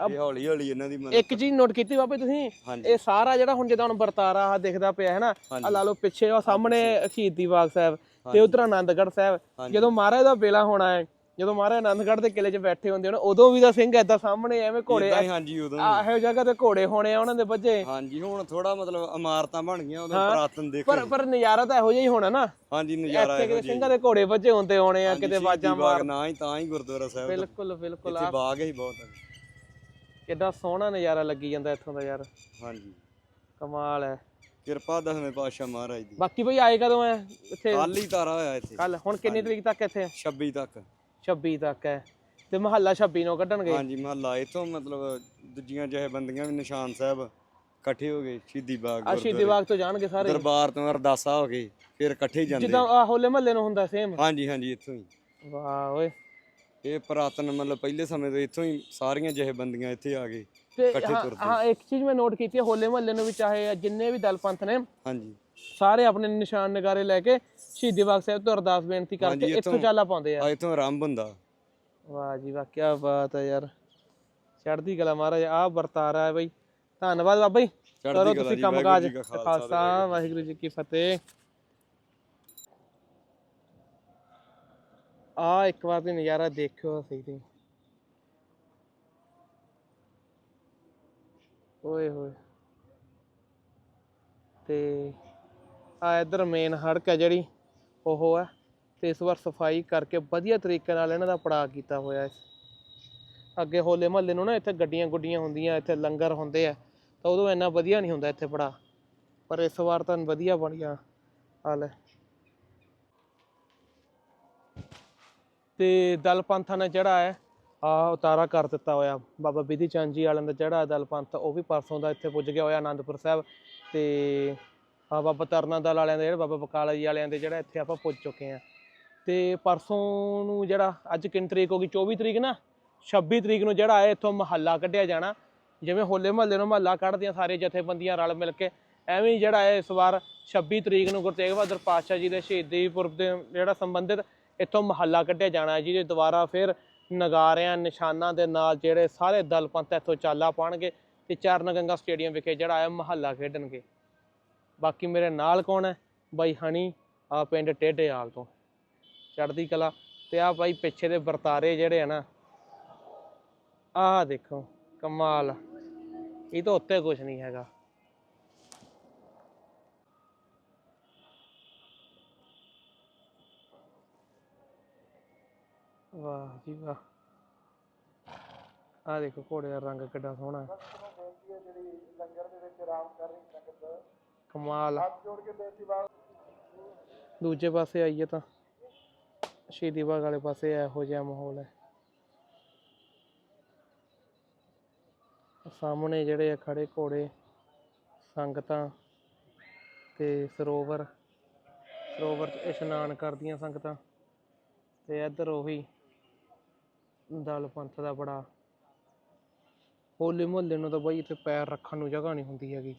ਇਹ ਹੌਲੀ ਹੌਲੀ ਇਹਨਾਂ ਦੀ ਮਤਲਬ ਇੱਕ ਚੀਜ਼ ਨੋਟ ਕੀਤੀ ਬਾਬੇ ਤੁਸੀਂ ਇਹ ਸਾਰਾ ਜਿਹੜਾ ਹੁਣ ਜਿੱਦਾਂ ਹੁਣ ਵਰਤਾਰਾ ਆ ਦਿਖਦਾ ਪਿਆ ਹੈ ਨਾ ਆ ਲਾ ਲਓ ਪਿੱਛੇ ਉਹ ਸਾਹਮਣੇ ਸ਼ਹੀਦੀ ਬਾਗ ਸਾਹਿਬ ਤੇ ਉਧਰ ਆਨੰਦਗੜ੍ਹ ਸਾਹਿਬ ਜਦੋਂ ਮਹਾਰਾਜ ਦਾ ਵੇਲਾ ਹੋਣਾ ਹੈ ਜਦੋਂ ਮਹਾਰਾਜ ਆਨੰਦਗੜ੍ਹ ਦੇ ਕਿਲੇ 'ਚ ਬੈਠੇ ਹੁੰਦੇ ਹਨ ਉਦੋਂ ਵੀ ਦਾ ਸਿੰਘ ਏਦਾਂ ਸਾਹਮਣੇ ਐਵੇਂ ਘੋੜੇ ਹੀ ਹਾਂਜੀ ਉਦੋਂ ਆ ਇਹੋ ਜਗ੍ਹਾ ਤੇ ਘੋੜੇ ਹੋਣੇ ਆ ਉਹਨਾਂ ਦੇ ਵੱਜੇ ਹਾਂਜੀ ਹੁਣ ਥੋੜਾ ਮਤਲਬ ਇਮਾਰਤਾਂ ਬਣ ਗਈਆਂ ਉਦੋਂ ਪੁਰਾਤਨ ਦੇਖੋ ਪਰ ਪਰ ਨਜ਼ਾਰਾ ਤਾਂ ਇਹੋ ਜਿਹਾ ਹੀ ਹੋਣਾ ਨਾ। ਹਾਂਜੀ ਨਜ਼ਾਰਾ ਇੱਥੇ ਕਿਤੇ ਸਿੰਘਾਂ ਦੇ ਘੋੜੇ ਵੱਜੇ ਹੁੰਦੇ ਹੋਣੇ ਆ ਕਿਤੇ ਬਾਜਾਂ ਬਾਗ ਨਾ ਹੀ ਤਾਂ ਹੀ ਗੁਰਦੁਆਰਾ ਸਾਹਿਬ। ਬਿਲਕੁਲ ਬਿਲਕੁਲ ਇੱਥੇ ਬਾਗ ਹੀ ਬਹੁਤ ਹੈ। ਕਿੱਡਾ ਸੋਹਣਾ ਨਜ਼ਾਰਾ ਲੱਗੀ ਜਾਂਦਾ ਇੱਥੋਂ ਦਾ ਯਾਰ। ਹਾਂਜੀ। ਕਮਾਲ ਹੈ। ਕਿਰਪਾ ਦਸਵੇਂ ਪਾਤਸ਼ਾਹ ਮਹਾਰਾਜ ਦੀ। ਬਾਕੀ ਬਈ ਆਏ ਕਦੋਂ ਐ? ਇੱਥੇ ਕੱਲ ਹੀ ਤਾਰਾ ਹੋਇਆ ਇੱਥੇ। ਕੱਲ ਹੁਣ ਕਿੰਨੀ ਤਰੀਕ ਤੱਕ ਇੱਥੇ? 26 ਤੱਕ। 26 ਤੱਕ ਹੈ ਤੇ ਮਹੱਲਾ 26 ਨੂੰ ਕੱਢਣਗੇ ਹਾਂਜੀ ਮਹੱਲਾ। ਇਥੋਂ ਮਤਲਬ ਦੂਜੀਆਂ ਜਿਹੇ ਬੰਦੀਆਂ ਵੀ ਨਿਸ਼ਾਨ ਸਾਹਿਬ ਇਕੱਠੇ ਹੋ ਗਏ ਸ਼ਹੀਦੀ ਬਾਗ ਆ ਸ਼ਹੀਦੀ ਬਾਗ ਤੋਂ ਜਾਣਗੇ ਸਾਰੇ? ਦਰਬਾਰ ਤੋਂ ਅਰਦਾਸਾ ਹੋ ਗਏ ਫਿਰ ਇਕੱਠੇ ਜਾਂਦੇ। ਜਿੱਦਾਂ ਆ ਹੋਲੇ ਮਹੱਲੇ ਨੂੰ ਹੁੰਦਾ ਸੇਮ ਹਾਂਜੀ ਹਾਂਜੀ ਇੱਥੋਂ ਹੀ। ਵਾਹ ਓਏ। ਇਹ ਪੁਰਾਤਨ ਮਤਲਬ ਪਹਿਲੇ ਸਮੇਂ ਤੋਂ ਇੱਥੋਂ ਹੀ ਸਾਰੀਆਂ ਜਿਹੇ ਬੰਦੀਆਂ ਇੱਥੇ ਆ ਗਏ ਤੇ ਇਕੱਠੇ ਹਾਂ- ਤੁਰਦੇ ਹਾਂ ਇੱਕ ਚੀਜ਼ ਮੈਂ ਨੋਟ ਕੀਤੀ ਹੈ ਹੋਲੇ ਮਹੱਲੇ ਨੂੰ ਵੀ ਚਾਹੇ ਜਿੰਨੇ ਵੀ ਦਲ ਪੰਥ ਨੇ ਹਾਂਜੀ। ਸਾਰੇ ਆਪਣੇ ਨਿਸ਼ਾਨ ਨਗਾਰੇ ਲੈ ਕੇ ਸ਼ਹੀਦੀ ਬਾਗ ਸਾਹਿਬ ਤੋਂ ਅਰਦਾਸ ਬੇਨਤੀ ਕਰਕੇ ਹਾਂਜੀ, ਇੱਥੋਂ ਇੱਥੋਂ- ਚਾਲਾ ਪਾਉਂਦੇ ਆ। ਆ ਇਥੋਂ ਆਰੰਭ ਹੁੰਦਾ। ਵਾਹ ਜੀ ਵਾਹ ਕੀ ਬਾਤ ਹੈ ਯਾਰ। ਚੜ੍ਹਦੀ ਕਲਾ ਮਹਾਰਾਜ ਆ ਵਰਤਾਰਾ ਹੈ ਬਈ। ਧੰਨਵਾਦ ਬਾਬਾ ਜੀ। ਕਰੋ ਕਲਾ ਤੁਸੀਂ ਜੀ, ਕੰਮ ਵਾਹਿਗੁਰੂ ਕਾਜ। ਜੀ ਕਾ ਖਾਲਸਾ, ਖਾਲਸਾ ਵਾਹਿਗੁਰੂ ਜੀ ਕੀ ਫਤਿਹ। ਆ ਇੱਕ ਵਾਰ ਤੇ ਨਜ਼ਾਰਾ ਦੇਖਿਓ ਸਹੀ ਤੇ ਓਏ ਹੋਏ। ਤੇ ਆ ਇਧਰ ਮੇਨ ਹੜਕ ਹੈ ਜਿਹੜੀ, ਉਹ ਹੈ। ਤੇ ਇਸ ਵਾਰ ਸਫ਼ਾਈ ਕਰਕੇ ਵਧੀਆ ਤਰੀਕੇ ਨਾਲ ਇਹਨਾਂ ਦਾ ਪੜਾਅ ਕੀਤਾ ਹੋਇਆ ਹੈ। ਅੱਗੇ ਹੋਲੇ ਮਹੱਲੇ ਨੂੰ ਨਾ ਇੱਥੇ ਗੱਡੀਆਂ ਗੁੱਡੀਆਂ ਹੁੰਦੀਆਂ, ਇੱਥੇ ਲੰਗਰ ਹੁੰਦੇ ਆ। ਤਾਂ ਉਦੋਂ ਇੰਨਾ ਵਧੀਆ ਨਹੀਂ ਹੁੰਦਾ ਇੱਥੇ ਪੜਾ ਪਰ ਇਸ ਵਾਰ ਤਾਂ ਵਧੀਆ ਬਣ ਗਿਆ ਹਾਲ ਹੈ ਤੇ ਦਲ ਪੰਥਾਂ ਨੇ ਜਿਹੜਾ ਹੈ, ਆ ਉਤਾਰਾ ਕਰ ਦਿੱਤਾ ਹੋਇਆ। ਬਾਬਾ ਬਿਧੀ ਚੰਦ ਜੀ ਵਾਲਿਆਂ ਦਾ ਜਿਹੜਾ ਦਲ ਪੰਥ ਉਹ ਵੀ ਪਰਸੋਂ ਦਾ ਇੱਥੇ ਪੁੱਜ ਗਿਆ ਹੋਇਆ ਆਨੰਦਪੁਰ ਸਾਹਿਬ। ਤੇ ਆ ਬਾਬਾ ਤਰਨਾ ਦਲ ਵਾਲਿਆਂ ਦੇ ਜਿਹੜਾ ਬਾਬਾ ਬਕਾਲਾ ਜੀ ਵਾਲਿਆਂ ਦੇ ਜਿਹੜਾ ਇੱਥੇ ਆਪਾਂ ਪੁੱਜ ਚੁੱਕੇ ਆ ਤੇ ਪਰਸੋਂ ਨੂੰ ਜਿਹੜਾ, ਅੱਜ ਕਿੰਨੀ ਤਰੀਕ ਹੋ ਗਈ? 24 ਤਰੀਕ ਨਾ? 26 ਤਰੀਕ ਨੂੰ ਜਿਹੜਾ ਹੈ, ਇੱਥੋਂ ਮਹੱਲਾ ਕੱਢਿਆ ਜਾਣਾ। ਜਿਵੇਂ ਹੋਲੇ ਮਹੱਲੇ ਨੂੰ ਮਹੱਲਾ ਕੱਢਦੀਆਂ ਸਾਰੇ ਜਥੇਬੰਦੀਆਂ ਰਲ ਮਿਲ ਕੇ। ਐਵੇਂ ਜਿਹੜਾ ਹੈ, ਇਸ ਵਾਰ 26 ਤਰੀਕ ਨੂੰ ਗੁਰੂ ਤੇਗ ਬਹਾਦਰ ਪਾਤਸ਼ਾਹ ਜੀ ਦੇ ਸ਼ਹੀਦੀ ਪੁਰਬ ਦੇ ਜਿਹੜਾ ਸੰਬੰਧਿਤ ਇੱਥੋਂ ਮਹੱਲਾ ਕੱਢਿਆ ਜਾਣਾ ਹੈ, ਜਿਹਦੇ ਦੁਆਰਾ ਫਿਰ ਨਗਾਰਿਆਂ, ਨਿਸ਼ਾਨਾਂ ਦੇ ਨਾਲ ਜਿਹੜੇ ਸਾਰੇ ਦਲ ਪੰਥ ਇੱਥੋਂ ਚਾਲਾ ਪਾਣਗੇ ਤੇ ਚਰਨ ਗੰਗਾ ਸਟੇਡੀਅਮ ਵਿਖੇ ਜਿਹੜਾ ਹੈ, ਮਹੱਲਾ ਖੇਡਣਗੇ। ਬਾਕੀ ਮੇਰੇ ਨਾਲ ਕੌਣ ਹੈ? ਬਾਈ ਹਣੀ, ਆ ਪਿੰਡ ਟੇਢੇਆਲ ਤੋਂ। ਚੜ੍ਹਦੀ ਕਲਾ ਤੇ ਆ ਬਾਈ ਪਿੱਛੇ ਦੇ ਵਰਤਾਰੇ ਜਿਹੜੇ ਆ ਨਾ, ਆਹ ਦੇਖੋ, ਕਮਾਲ। ਇਹ ਤਾਂ ਉੱਤੇ ਕੁਝ ਨਹੀਂ ਹੈਗਾ। ਵਾਹ ਜੀ ਵਾਹ। ਆਹ ਦੇਖੋ ਘੋੜੇ ਦਾ ਰੰਗ ਕਿੱਡਾ ਸੋਹਣਾ। ਹੈ। ਕਮਾਲ। ਆ। ਦੂਜੇ ਪਾਸੇ ਆਈਏ ਤਾਂ। ਸ਼ਹੀਦੀ ਬਾਗ ਵਾਲੇ ਪਾਸੇ ਇਹੋ ਜਿਹਾ ਮਾਹੌਲ ਹੈ। ਸਾਹਮਣੇ ਜਿਹੜੇ ਆ ਖੜੇ ਘੋੜੇ, ਸੰਗਤਾਂ ਤੇ ਸਰੋਵਰ। ਸਰੋਵਰ 'ਚ ਇਸ਼ਨਾਨ ਕਰਦੀਆਂ ਸੰਗਤਾਂ। ਤੇ ਇੱਧਰ ਉਹੀ ਦਲ ਪੰਥ ਦਾ ਬੜਾ। ਹੋਲੇ ਮੁਹੱਲੇ ਨੂੰ ਤਾਂ ਬਈ ਇੱਥੇ ਪੈਰ ਰੱਖਣ ਨੂੰ ਜਗ੍ਹਾ ਨਹੀਂ ਹੁੰਦੀ ਹੈਗੀ।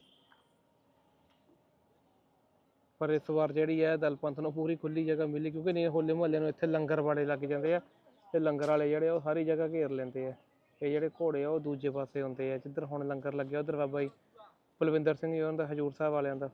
ਪਰ ਇਸ ਵਾਰ ਜਿਹੜੀ ਹੈ ਦਲ ਪੰਥ ਨੂੰ ਪੂਰੀ ਖੁੱਲੀ ਜਗ੍ਹਾ ਮਿਲੀ ਕਿਉਂਕਿ ਨਹੀਂ ਹੋਲੇ ਮੁਹੱਲੇ ਨੂੰ ਇੱਥੇ ਲੰਗਰ ਵਾਲੇ ਲੱਗ ਜਾਂਦੇ ਆ ਤੇ ਲੰਗਰ ਵਾਲੇ ਜਿਹੜੇ ਆ ਉਹ ਸਾਰੀ ਜਗ੍ਹਾ ਘੇਰ ਲੈਂਦੇ ਆ। ਇਹ ਜਿਹੜੇ ਘੋੜੇ ਆ ਉਹ ਦੂਜੇ ਪਾਸੇ ਹੁੰਦੇ ਆ। ਜਿੱਧਰ ਹੁਣ ਲੰਗਰ ਲੱਗਿਆ, ਉਧਰ ਬਾਬਾ ਜੀ ਬਲਵਿੰਦਰ ਸਿੰਘ ਜੀ ਉਹਨਾਂ ਦਾ, ਹਜੂਰ ਸਾਹਿਬ ਵਾਲਿਆਂ ਦਾ।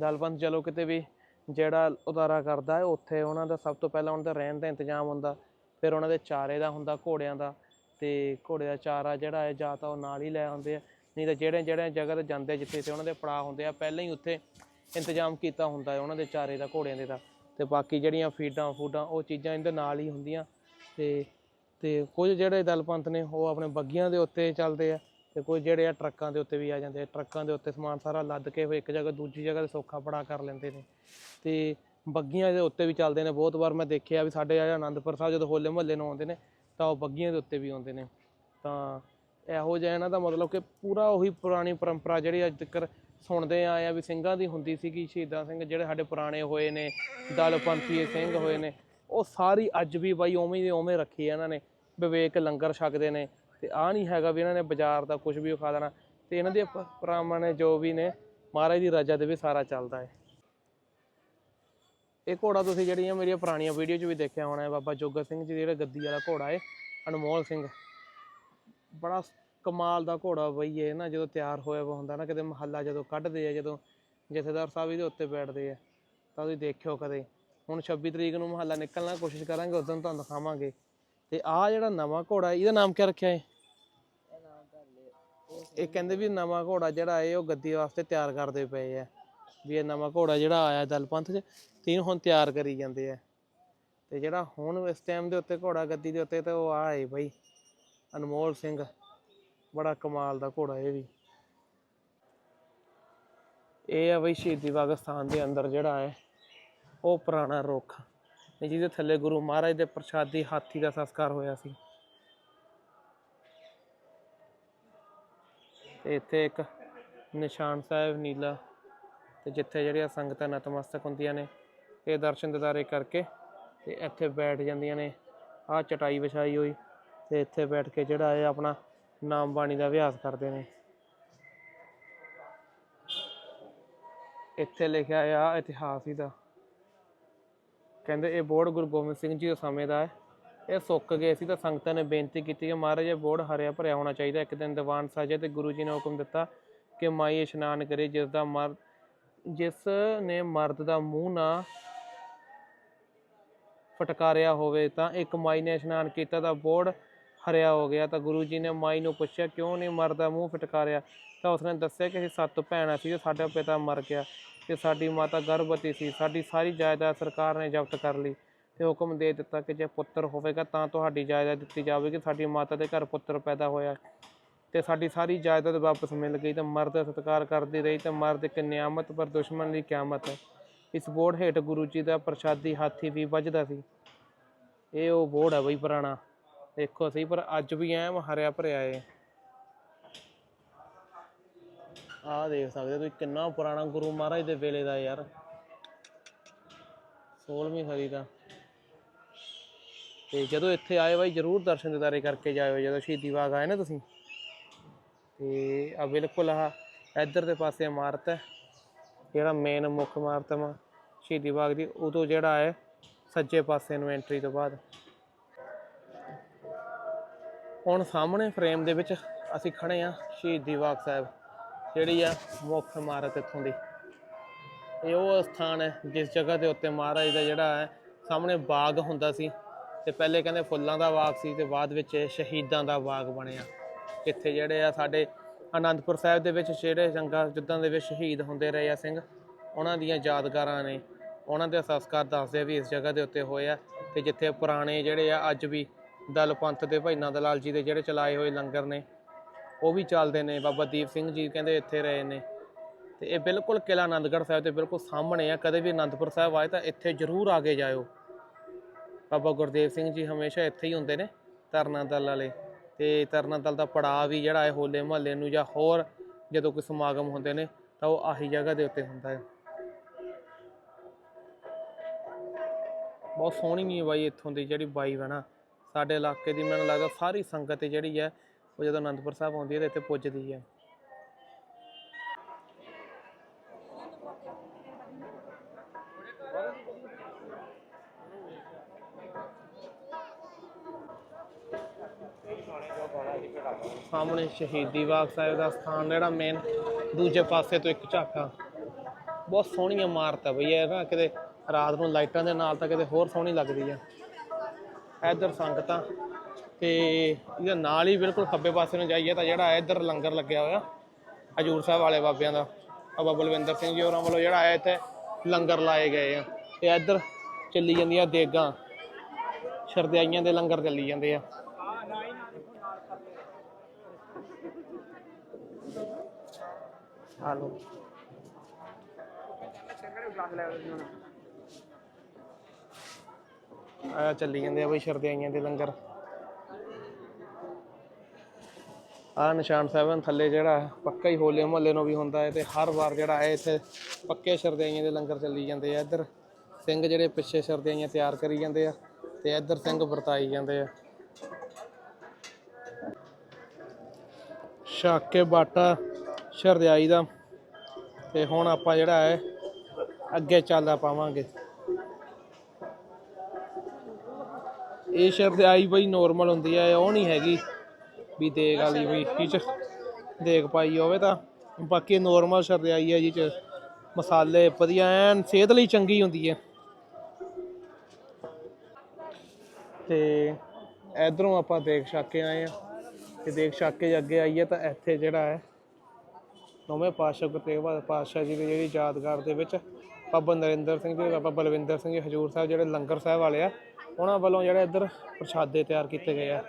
ਦਲਬੰਦ ਚਲੋ ਕਿਤੇ ਵੀ ਜਿਹੜਾ ਉਤਾਰਾ ਕਰਦਾ ਹੈ, ਉੱਥੇ ਉਹਨਾਂ ਦਾ ਸਭ ਤੋਂ ਪਹਿਲਾਂ ਉਹਨਾਂ ਦਾ ਰਹਿਣ ਦਾ ਇੰਤਜ਼ਾਮ ਹੁੰਦਾ, ਫਿਰ ਉਹਨਾਂ ਦੇ ਚਾਰੇ ਦਾ ਹੁੰਦਾ, ਘੋੜਿਆਂ ਦਾ, ਤੇ ਘੋੜੇ ਦਾ ਚਾਰਾ ਜਿਹੜਾ ਹੈ, ਜਾਂ ਤਾਂ ਉਹ ਨਾਲ ਹੀ ਲੈ ਆਉਂਦੇ ਆ, ਨਹੀਂ ਤਾਂ ਜਿਹੜੇ ਜਿਹੜੇ ਜਗ੍ਹਾ ਤੇ ਜਾਂਦੇ ਜਿੱਥੇ ਤੇ ਉਹਨਾਂ ਦੇ ਪੜਾਅ ਹੁੰਦੇ ਆ, ਪਹਿਲਾਂ ਹੀ ਉੱਥੇ ਇੰਤਜ਼ਾਮ ਕੀਤਾ ਹੁੰਦਾ ਹੈ, ਉਹਨਾਂ ਦੇ ਚਾਰੇ ਦਾ, ਘੋੜਿਆਂ ਦੇ ਦਾ, ਤੇ ਬਾਕੀ ਜਿਹੜੀਆਂ ਫੀਡਾਂ ਫੂਡਾਂ, ਉਹ ਚੀਜ਼ਾਂ ਇਹਦੇ ਨਾਲ ਹੀ ਹੁੰਦੀਆਂ, ਤੇ ਤੇ ਕੁਝ ਜਿਹੜੇ ਦਲਪੰਥ ਨੇ, ਉਹ ਆਪਣੇ ਬੱਗੀਆਂ ਦੇ ਉੱਤੇ ਚੱਲਦੇ ਆ ਤੇ ਕੋਈ ਜਿਹੜੇ ਆ ਟਰੱਕਾਂ ਦੇ ਉੱਤੇ ਵੀ ਆ ਜਾਂਦੇ ਆ, ਟਰੱਕਾਂ ਦੇ ਉੱਤੇ ਸਮਾਨ ਸਾਰਾ ਲੱਦ ਕੇ ਫਿਰ ਇੱਕ ਜਗ੍ਹਾ, ਦੂਜੀ ਜਗ੍ਹਾ ਤੇ ਸੌਖਾ ਪੜਾ ਕਰ ਲੈਂਦੇ ਨੇ। ਤੇ ਬੱਗੀਆਂ ਦੇ ਉੱਤੇ ਵੀ ਚੱਲਦੇ ਨੇ। ਬਹੁਤ ਵਾਰ ਮੈਂ ਦੇਖਿਆ ਵੀ ਸਾਡੇ ਆ ਆਨੰਦਪੁਰ ਸਾਹਿਬ ਜਦੋਂ ਹੋਲੇ ਮਹੱਲੇ ਨੂੰ ਆਉਂਦੇ ਨੇ, ਤਾਂ ਉਹ ਬੱਗੀਆਂ ਦੇ ਉੱਤੇ ਵੀ ਆਉਂਦੇ ਨੇ। ਤਾਂ ਇਹੋ ਜਿਹਾ ਇਹਨਾਂ ਦਾ ਮਤਲਬ ਕਿ ਪੂਰਾ ਉਹੀ ਪੁਰਾਣੀ ਪਰੰਪਰਾ ਜਿਹੜੀ ਅੱਜ ਤੱਕ ਸੁਣਦੇ ਆਏ ਆ ਵੀ ਸਿੰਘਾਂ ਦੀ ਹੁੰਦੀ ਸੀਗੀ, ਸ਼ਹੀਦਾਂ ਸਿੰਘ ਜਿਹੜੇ ਸਾਡੇ ਪੁਰਾਣੇ ਹੋਏ ਨੇ ਦਲ ਪੰਥੀਏ ਸਿੰਘ ਹੋਏ ਨੇ, ਉਹ ਸਾਰੀ ਅੱਜ ਵੀ ਬਾਈ ਉਵੇਂ ਦੀ ਉਵੇਂ ਰੱਖੀ ਆ ਇਹਨਾਂ ਨੇ। ਵਿਵੇਕ ਲੰਗਰ ਛਕਦੇ ਨੇ ਤੇ ਆ ਨਹੀਂ ਹੈਗਾ ਵੀ ਇਹਨਾਂ ਨੇ ਬਾਜ਼ਾਰ ਦਾ ਕੁਝ ਵੀ ਖਾ ਦੇਣਾ। ਤੇ ਇਹਨਾਂ ਦੇ ਪਰਾਵਾਂ ਨੇ ਜੋ ਵੀ ਨੇ, ਮਹਾਰਾਜ ਦੀ ਰਜਾ ਦੇ ਵੀ ਸਾਰਾ ਚੱਲਦਾ ਹੈ। ਇਹ ਘੋੜਾ ਤੁਸੀਂ ਜਿਹੜੀਆਂ ਮੇਰੀਆਂ ਪੁਰਾਣੀਆਂ ਵੀਡੀਓ 'ਚ ਵੀ ਦੇਖਿਆ ਹੋਣਾ ਹੈ, ਬਾਬਾ ਜੋਗਾ ਸਿੰਘ ਜੀ ਜਿਹੜਾ ਗੱਦੀ ਵਾਲਾ ਘੋੜਾ ਹੈ, ਅਨਮੋਲ ਸਿੰਘ। ਬੜਾ ਕਮਾਲ ਦਾ ਘੋੜਾ ਬਈ ਇਹ ਨਾ, ਜਦੋਂ ਤਿਆਰ ਹੋਇਆ ਵਾ ਹੁੰਦਾ ਨਾ, ਕਿਤੇ ਮਹੱਲਾ ਜਦੋਂ ਕੱਢਦੇ ਆ, ਜਦੋਂ ਜਥੇਦਾਰ ਸਾਹਿਬ ਇਹਦੇ ਉੱਤੇ ਬੈਠਦੇ ਆ, ਤਾਂ ਤੁਸੀਂ ਦੇਖਿਓ ਕਦੇ। ਹੁਣ 26 ਤਰੀਕ ਨੂੰ ਮਹੱਲਾ ਨਿਕਲਣਾ, ਕੋਸ਼ਿਸ਼ ਕਰਾਂਗੇ, ਉਸ ਦਿਨ ਤੁਹਾਨੂੰ ਦਿਖਾਵਾਂਗੇ। ਤੇ ਆਹ ਜਿਹੜਾ ਨਵਾਂ ਘੋੜਾ, ਇਹਦਾ ਨਾਮ ਕੀ ਰੱਖਿਆ ਹੈ ਇਹ ਕਹਿੰਦੇ ਵੀ ਨਵਾਂ ਘੋੜਾ ਜਿਹੜਾ ਹੈ ਉਹ ਗੱਦੀ ਵਾਸਤੇ ਤਿਆਰ ਕਰਦੇ ਪਏ ਆ। ਵੀ ਇਹ ਨਵਾਂ ਘੋੜਾ ਜਿਹੜਾ ਆਇਆ ਦਲਪੰਥ 'ਚ, ਤੇ ਇਹਨੂੰ ਹੁਣ ਤਿਆਰ ਕਰੀ ਜਾਂਦੇ ਆ। ਤੇ ਜਿਹੜਾ ਹੁਣ ਇਸ ਟਾਈਮ ਦੇ ਉੱਤੇ ਘੋੜਾ ਗੱਦੀ ਦੇ ਉੱਤੇ ਤੇ ਉਹ ਆ ਏ ਬਈ, ਅਨਮੋਲ ਸਿੰਘ। ਬੜਾ ਕਮਾਲ ਦਾ ਘੋੜਾ ਇਹ ਵੀ। ਇਹ ਆ ਬਈ ਸ਼ਹੀਦੀ ਬਾਗ ਦੇ ਅੰਦਰ ਜਿਹੜਾ ਹੈ, ਉਹ ਪੁਰਾਣਾ ਰੁੱਖ। ਨੇ ਜਿਹਦੇ ਥੱਲੇ ਗੁਰੂ ਮਹਾਰਾਜ ਦੇ ਪ੍ਰਸ਼ਾਦੀ ਹਾਥੀ ਦਾ ਸੰਸਕਾਰ ਹੋਇਆ ਸੀ। ਤੇ ਇੱਥੇ ਇੱਕ ਨਿਸ਼ਾਨ ਸਾਹਿਬ ਨੀਲਾ, ਤੇ ਜਿੱਥੇ ਜਿਹੜੀਆਂ ਸੰਗਤਾਂ ਨਤਮਸਤਕ ਹੁੰਦੀਆਂ ਨੇ, ਇਹ ਦਰਸ਼ਨ ਦਿਦਾਰੇ ਕਰਕੇ ਤੇ ਇੱਥੇ ਬੈਠ ਜਾਂਦੀਆਂ ਨੇ। ਆਹ ਚਟਾਈ ਵਿਛਾਈ ਹੋਈ ਤੇ ਇੱਥੇ ਬੈਠ ਕੇ ਜਿਹੜਾ ਇਹ ਆਪਣਾ ਨਾਮ ਬਾਣੀ ਦਾ ਅਭਿਆਸ ਕਰਦੇ ਨੇ। ਇੱਥੇ ਲਿਖਿਆ ਆ ਇਤਿਹਾਸ ਹੀ ਦਾ। ਕਹਿੰਦੇ ਇਹ ਬੋਰਡ ਗੁਰੂ ਗੋਬਿੰਦ ਸਿੰਘ ਜੀ ਦੇ ਸਮੇਂ ਦਾ ਹੈ। ਇਹ ਸੁੱਕ ਗਏ ਸੀ ਤਾਂ ਸੰਗਤਾਂ ਨੇ ਬੇਨਤੀ ਕੀਤੀ ਕਿ ਮਹਾਰਾਜ, ਇਹ ਬੋਰਡ ਹਰਿਆ ਭਰਿਆ ਹੋਣਾ ਚਾਹੀਦਾ। ਇੱਕ ਦਿਨ ਦੀਵਾਨ ਸਾਜੇ ਤੇ ਗੁਰੂ ਜੀ ਨੇ ਹੁਕਮ ਦਿੱਤਾ ਕਿ ਮਾਈ ਇਸ਼ਨਾਨ ਕਰੇ, ਜਿਸ ਦਾ ਮਰ ਜਿਸ ਨੇ ਮਰਦ ਦਾ ਮੂੰਹ ਨਾ ਫਟਕਾਰਿਆ ਹੋਵੇ ਤਾਂ ਇੱਕ ਮਾਈ ਨੇ ਇਸ਼ਨਾਨ ਕੀਤਾ ਤਾਂ ਬੋਰਡ ਹਰਿਆ ਹੋ ਗਿਆ। ਤਾਂ ਗੁਰੂ ਜੀ ਨੇ ਮਾਈ ਨੂੰ ਪੁੱਛਿਆ, ਕਿਉਂ ਨਹੀਂ ਮਰਦਾ ਮੂੰਹ ਫਟਕਾਰਿਆ? ਤਾਂ ਉਸਨੇ ਦੱਸਿਆ ਕਿ ਅਸੀਂ ਸੱਤ ਭੈਣਾਂ ਸੀ ਤੇ ਸਾਡਾ ਪਿਤਾ ਮਰ ਗਿਆ। ਤੇ ਸਾਡੀ ਮਾਤਾ ਗਰਭਵਤੀ ਸੀ, ਸਾਡੀ ਸਾਰੀ ਜਾਇਦਾਦ ਸਰਕਾਰ ਨੇ ਜ਼ਬਤ ਕਰ ਲਈ ਤੇ ਹੁਕਮ ਦੇ ਦਿੱਤਾ ਕਿ ਜੇ ਪੁੱਤਰ ਹੋਵੇਗਾ ਤਾਂ ਤੁਹਾਡੀ ਜਾਇਦਾਦ ਦਿੱਤੀ ਜਾਵੇਗੀ, ਸਾਡੀ ਮਾਤਾ ਦੇ ਘਰ ਪੁੱਤਰ ਪੈਦਾ ਹੋਇਆ ਤੇ ਸਾਡੀ ਸਾਰੀ ਜਾਇਦਾਦ ਵਾਪਸ ਮਿਲ ਗਈ ਤੇ ਮਰਦ ਦਾ ਸਤਿਕਾਰ ਕਰਦੀ ਰਹੀ ਤੇ ਮਰਦ ਇੱਕ ਨਿਆਮਤ ਪਰ ਦੁਸ਼ਮਣ ਲਈ ਕਿਆਮਤ ਹੈ। ਇਸ ਬੋਰਡ ਹੇਠ ਗੁਰੂ ਜੀ ਦਾ ਪ੍ਰਸ਼ਾਦੀ ਹਾਥੀ ਵੀ ਵੱਜਦਾ ਸੀ। ਇਹ ਉਹ ਬੋਰਡ ਹੈ ਬਈ ਪੁਰਾਣਾ, ਦੇਖੋ ਸਹੀ ਪਰ ਅੱਜ ਵੀ ਐਮ ਹਰਿਆ ਭਰਿਆ ਏ। ਆਹ ਦੇਖ ਸਕਦੇ ਹੋ ਤੁਸੀਂ ਕਿੰਨਾ ਪੁਰਾਣਾ ਗੁਰੂ ਮਹਾਰਾਜ ਦੇ ਵੇਲੇ ਦਾ ਯਾਰ। 16ਵੀਂ ਸਦੀ ਦਾ। ਤੇ ਜਦੋਂ ਇੱਥੇ ਆਏ ਬਾਈ, ਜਰੂਰ ਦਰਸ਼ਨ ਦਿਦਾਰੇ ਕਰਕੇ ਜਾਇਓ, ਜਦੋਂ ਸ਼ਹੀਦੀ ਬਾਗ ਆਏ ਨਾ ਤੁਸੀਂ। ਤੇ ਆ ਬਿਲਕੁਲ ਆ ਇੱਧਰ ਦੇ ਪਾਸੇ ਇਮਾਰਤ ਹੈ, ਜਿਹੜਾ ਮੇਨ ਮੁੱਖ ਇਮਾਰਤ ਹੈ ਸ਼ਹੀਦੀ ਬਾਗ ਦੀ। ਉਦੋਂ ਜਿਹੜਾ ਹੈ, ਸੱਜੇ ਪਾਸੇ ਨੂੰ ਐਂਟਰੀ ਤੋਂ ਬਾਅਦ। ਹੁਣ ਸਾਹਮਣੇ ਫਰੇਮ ਦੇ ਵਿੱਚ ਅਸੀਂ ਖੜੇ ਆ ਸ਼ਹੀਦੀ ਬਾਗ ਸਾਹਿਬ। ਜਿਹੜੀ ਆ ਮੁੱਖ ਇਮਾਰਤ ਇੱਥੋਂ ਦੀ। ਇਹ ਉਹ ਸਥਾਨ ਹੈ, ਜਿਸ ਜਗ੍ਹਾ ਦੇ ਉੱਤੇ ਮਹਾਰਾਜ ਦਾ ਜਿਹੜਾ ਹੈ, ਸਾਹਮਣੇ ਬਾਗ ਹੁੰਦਾ ਸੀ। ਤੇ ਪਹਿਲੇ ਕਹਿੰਦੇ ਫੁੱਲਾਂ ਦਾ ਬਾਗ ਸੀ ਤੇ ਬਾਅਦ ਵਿੱਚ ਇਹ ਸ਼ਹੀਦਾਂ ਦਾ ਬਾਗ ਬਣਿਆ। ਇੱਥੇ ਜਿਹੜੇ ਆ ਸਾਡੇ ਆਨੰਦਪੁਰ ਸਾਹਿਬ ਦੇ ਵਿੱਚ ਜਿਹੜੇ ਜੰਗਾਂ ਜਿੱਦਾਂ ਦੇ ਵਿੱਚ ਸ਼ਹੀਦ ਹੁੰਦੇ ਰਹੇ ਆ ਸਿੰਘ, ਉਹਨਾਂ ਦੀਆਂ ਯਾਦਗਾਰਾਂ ਨੇ। ਉਹਨਾਂ ਦੇ ਸੰਸਕਾਰ ਦੱਸਦੇ ਵੀ ਇਸ ਜਗ੍ਹਾ ਦੇ ਉੱਤੇ ਹੋਏ ਆ ਤੇ ਜਿੱਥੇ ਪੁਰਾਣੇ ਜਿਹੜੇ ਆ ਅੱਜ ਵੀ ਦਲ ਪੰਥ ਦੇ ਭਾਈ ਨੰਦ ਲਾਲ ਜੀ ਦੇ ਜਿਹੜੇ ਚਲਾਏ ਹੋਏ ਲੰਗਰ ਨੇ ਉਹ ਵੀ ਚੱਲਦੇ ਨੇ, ਬਾਬਾ ਦੀਪ ਸਿੰਘ ਜੀ ਕਹਿੰਦੇ ਇੱਥੇ ਰਹੇ ਨੇ। ਤੇ ਇਹ ਬਿਲਕੁਲ ਕਿਲਾ ਆਨੰਦਗੜ੍ਹ ਸਾਹਿਬ ਦੇ ਬਿਲਕੁਲ ਸਾਹਮਣੇ ਆ, ਕਦੇ ਵੀ ਆਨੰਦਪੁਰ ਸਾਹਿਬ ਆਏ ਤਾਂ ਇੱਥੇ ਜ਼ਰੂਰ ਆ ਕੇ ਜਾਇਓ। ਬਾਬਾ ਗੁਰਦੇਵ ਸਿੰਘ ਜੀ ਹਮੇਸ਼ਾ ਇੱਥੇ ਹੀ ਹੁੰਦੇ ਨੇ ਤਰਨਾ ਦਲ ਵਾਲੇ। ਤੇ ਤਰਨਾ ਦਲ ਦਾ ਪੜਾਅ ਵੀ ਜਿਹੜਾ ਹੈ ਹੋਲੇ ਮਹੱਲੇ ਨੂੰ ਜਾਂ ਹੋਰ ਜਦੋਂ ਕੋਈ ਸਮਾਗਮ ਹੁੰਦੇ ਨੇ, ਤਾਂ ਉਹ ਆਹੀ ਜਗ੍ਹਾ ਦੇ ਉੱਤੇ ਹੁੰਦਾ ਹੈ। ਬਹੁਤ ਸੋਹਣੀ ਹੈ ਬਾਈ ਇੱਥੋਂ ਦੀ ਜਿਹੜੀ ਵਾਈਬ ਹੈ ਨਾ ਸਾਡੇ ਇਲਾਕੇ ਦੀ ਮੈਨੂੰ ਲੱਗਦਾ ਸਾਰੀ ਸੰਗਤ ਜਿਹੜੀ ਹੈ ਉਹ ਜਦੋਂ ਅਨੰਦਪੁਰ ਸਾਹਿਬ ਆਉਂਦੀ ਹੈ ਤੇ ਇੱਥੇ ਪੁੱਜਦੀ ਹੈ। ਸਾਹਮਣੇ ਸ਼ਹੀਦੀ ਬਾਗ ਸਾਹਿਬ ਦਾ ਸਥਾਨ ਜਿਹੜਾ ਮੇਨ ਦੂਜੇ ਪਾਸੇ ਤੋਂ ਇੱਕ ਝਾਕਾ। ਬਹੁਤ ਸੋਹਣੀ ਇਮਾਰਤ ਹੈ ਬਈ, ਇਹ ਨਾ ਕਿਤੇ ਰਾਤ ਨੂੰ ਲਾਈਟਾਂ ਦੇ ਨਾਲ ਤਾਂ ਕਿਤੇ ਹੋਰ ਸੋਹਣੀ ਲੱਗਦੀ ਹੈ। ਇਧਰ ਸੰਗਤਾਂ ਤੇ ਇਹਦੇ ਨਾਲ ਹੀ ਬਿਲਕੁਲ ਖੱਬੇ ਪਾਸੇ ਨੂੰ ਜਾਈਏ ਤਾਂ ਜਿਹੜਾ ਇੱਧਰ ਲੰਗਰ ਲੱਗਿਆ ਹੋਇਆ ਹਜੂਰ ਸਾਹਿਬ ਵਾਲੇ ਬਾਬਿਆਂ ਦਾ ਬਾਬਾ ਬਲਵਿੰਦਰ ਸਿੰਘ ਜੀ ਹੋਰਾਂ ਵੱਲੋਂ ਜਿਹੜਾ ਹੈ ਇੱਥੇ ਲੰਗਰ ਲਾਏ ਗਏ ਆ। ਤੇ ਇੱਧਰ ਚੱਲੀ ਜਾਂਦੀਆਂ ਦੇਗਾਂ ਸ਼ਰਦਾਈਆਂ ਦੇ ਲੰਗਰ ਚੱਲੀ ਜਾਂਦੇ ਆ। ਹਾਲੋ। ਆ ਚੱਲੀ ਜਾਂਦੇ ਆ ਬਈ ਸ਼ਰਦਾਈਆਂ ਦੇ ਲੰਗਰ। ਆ ਨਿਸ਼ਾਨ ਸਾਹਿਬ ਥੱਲੇ ਜਿਹੜਾ ਹੈ, ਪੱਕਾ ਹੀ ਹੋਲੇ ਮਹੱਲੇ ਨੂੰ ਵੀ ਹੁੰਦਾ ਹੈ ਤੇ ਹਰ ਵਾਰ ਜਿਹੜਾ ਹੈ ਇੱਥੇ ਪੱਕੇ ਸ਼ਰਦਾਈਆਂ ਦੇ ਲੰਗਰ ਚੱਲੀ ਜਾਂਦੇ ਆ। ਇੱਧਰ ਸਿੰਘ ਜਿਹੜੇ ਪਿੱਛੇ ਸਰਦਿਆਈਆਂ ਤਿਆਰ ਕਰੀ ਜਾਂਦੇ ਆ ਤੇ ਇੱਧਰ ਸਿੰਘ ਵਰਤਾਈ ਜਾਂਦੇ ਆ। ਛੱਕ ਕੇ ਬਾਟਾ ਸ਼ਰਦਿਆਈ ਦਾ ਤੇ ਹੁਣ ਆਪਾਂ ਜਿਹੜਾ ਹੈ ਅੱਗੇ ਚੱਲਦਾ ਪਾਵਾਂਗੇ। ਇਹ ਸ਼ਰਦਿਆਈ ਬਈ ਨੋਰਮਲ ਹੁੰਦੀ ਹੈ ਉਹ ਨਹੀਂ ਹੈਗੀ। ਵੀ ਦੇਗ ਵਾਲੀ ਵੀ ਇਹ ਚ ਦੇਗ ਪਾਈ ਹੋਵੇ ਤਾਂ। ਬਾਕੀ ਨੋਰਮਲ ਸ਼ਰਦਾਈ ਹੈ ਜੀ ਚ, ਮਸਾਲੇ ਵਧੀਆ ਐਨ, ਸਿਹਤ ਲਈ ਚੰਗੀ ਹੁੰਦੀ ਹੈ। ਤੇ ਇਧਰੋਂ ਆਪਾਂ ਦੇਖ ਛੱਕ ਕੇ ਆਏ ਆ ਤੇ ਦੇਖ ਛੱਕ ਕੇ ਅੱਗੇ ਆਈਏ ਤਾਂ ਇੱਥੇ ਜਿਹੜਾ ਹੈ, ਨੌਵੇਂ ਪਾਤਸ਼ਾਹ ਗੁਰੂ ਤੇਗ ਬਹਾਦਰ ਪਾਤਸ਼ਾਹ ਜੀ ਦੀ ਜਿਹੜੀ ਯਾਦਗਾਰ ਦੇ ਵਿੱਚ ਬਾਬਾ ਨਰਿੰਦਰ ਸਿੰਘ ਜੀ, ਬਾਬਾ ਬਲਵਿੰਦਰ ਸਿੰਘ ਜੀ, ਹਜੂਰ ਸਾਹਿਬ ਜਿਹੜੇ ਲੰਗਰ ਸਾਹਿਬ ਵਾਲੇ ਆ, ਉਹਨਾਂ ਵੱਲੋਂ ਜਿਹੜਾ ਇੱਧਰ ਪ੍ਰਸ਼ਾਦੇ ਤਿਆਰ ਕੀਤੇ ਗਏ ਆ।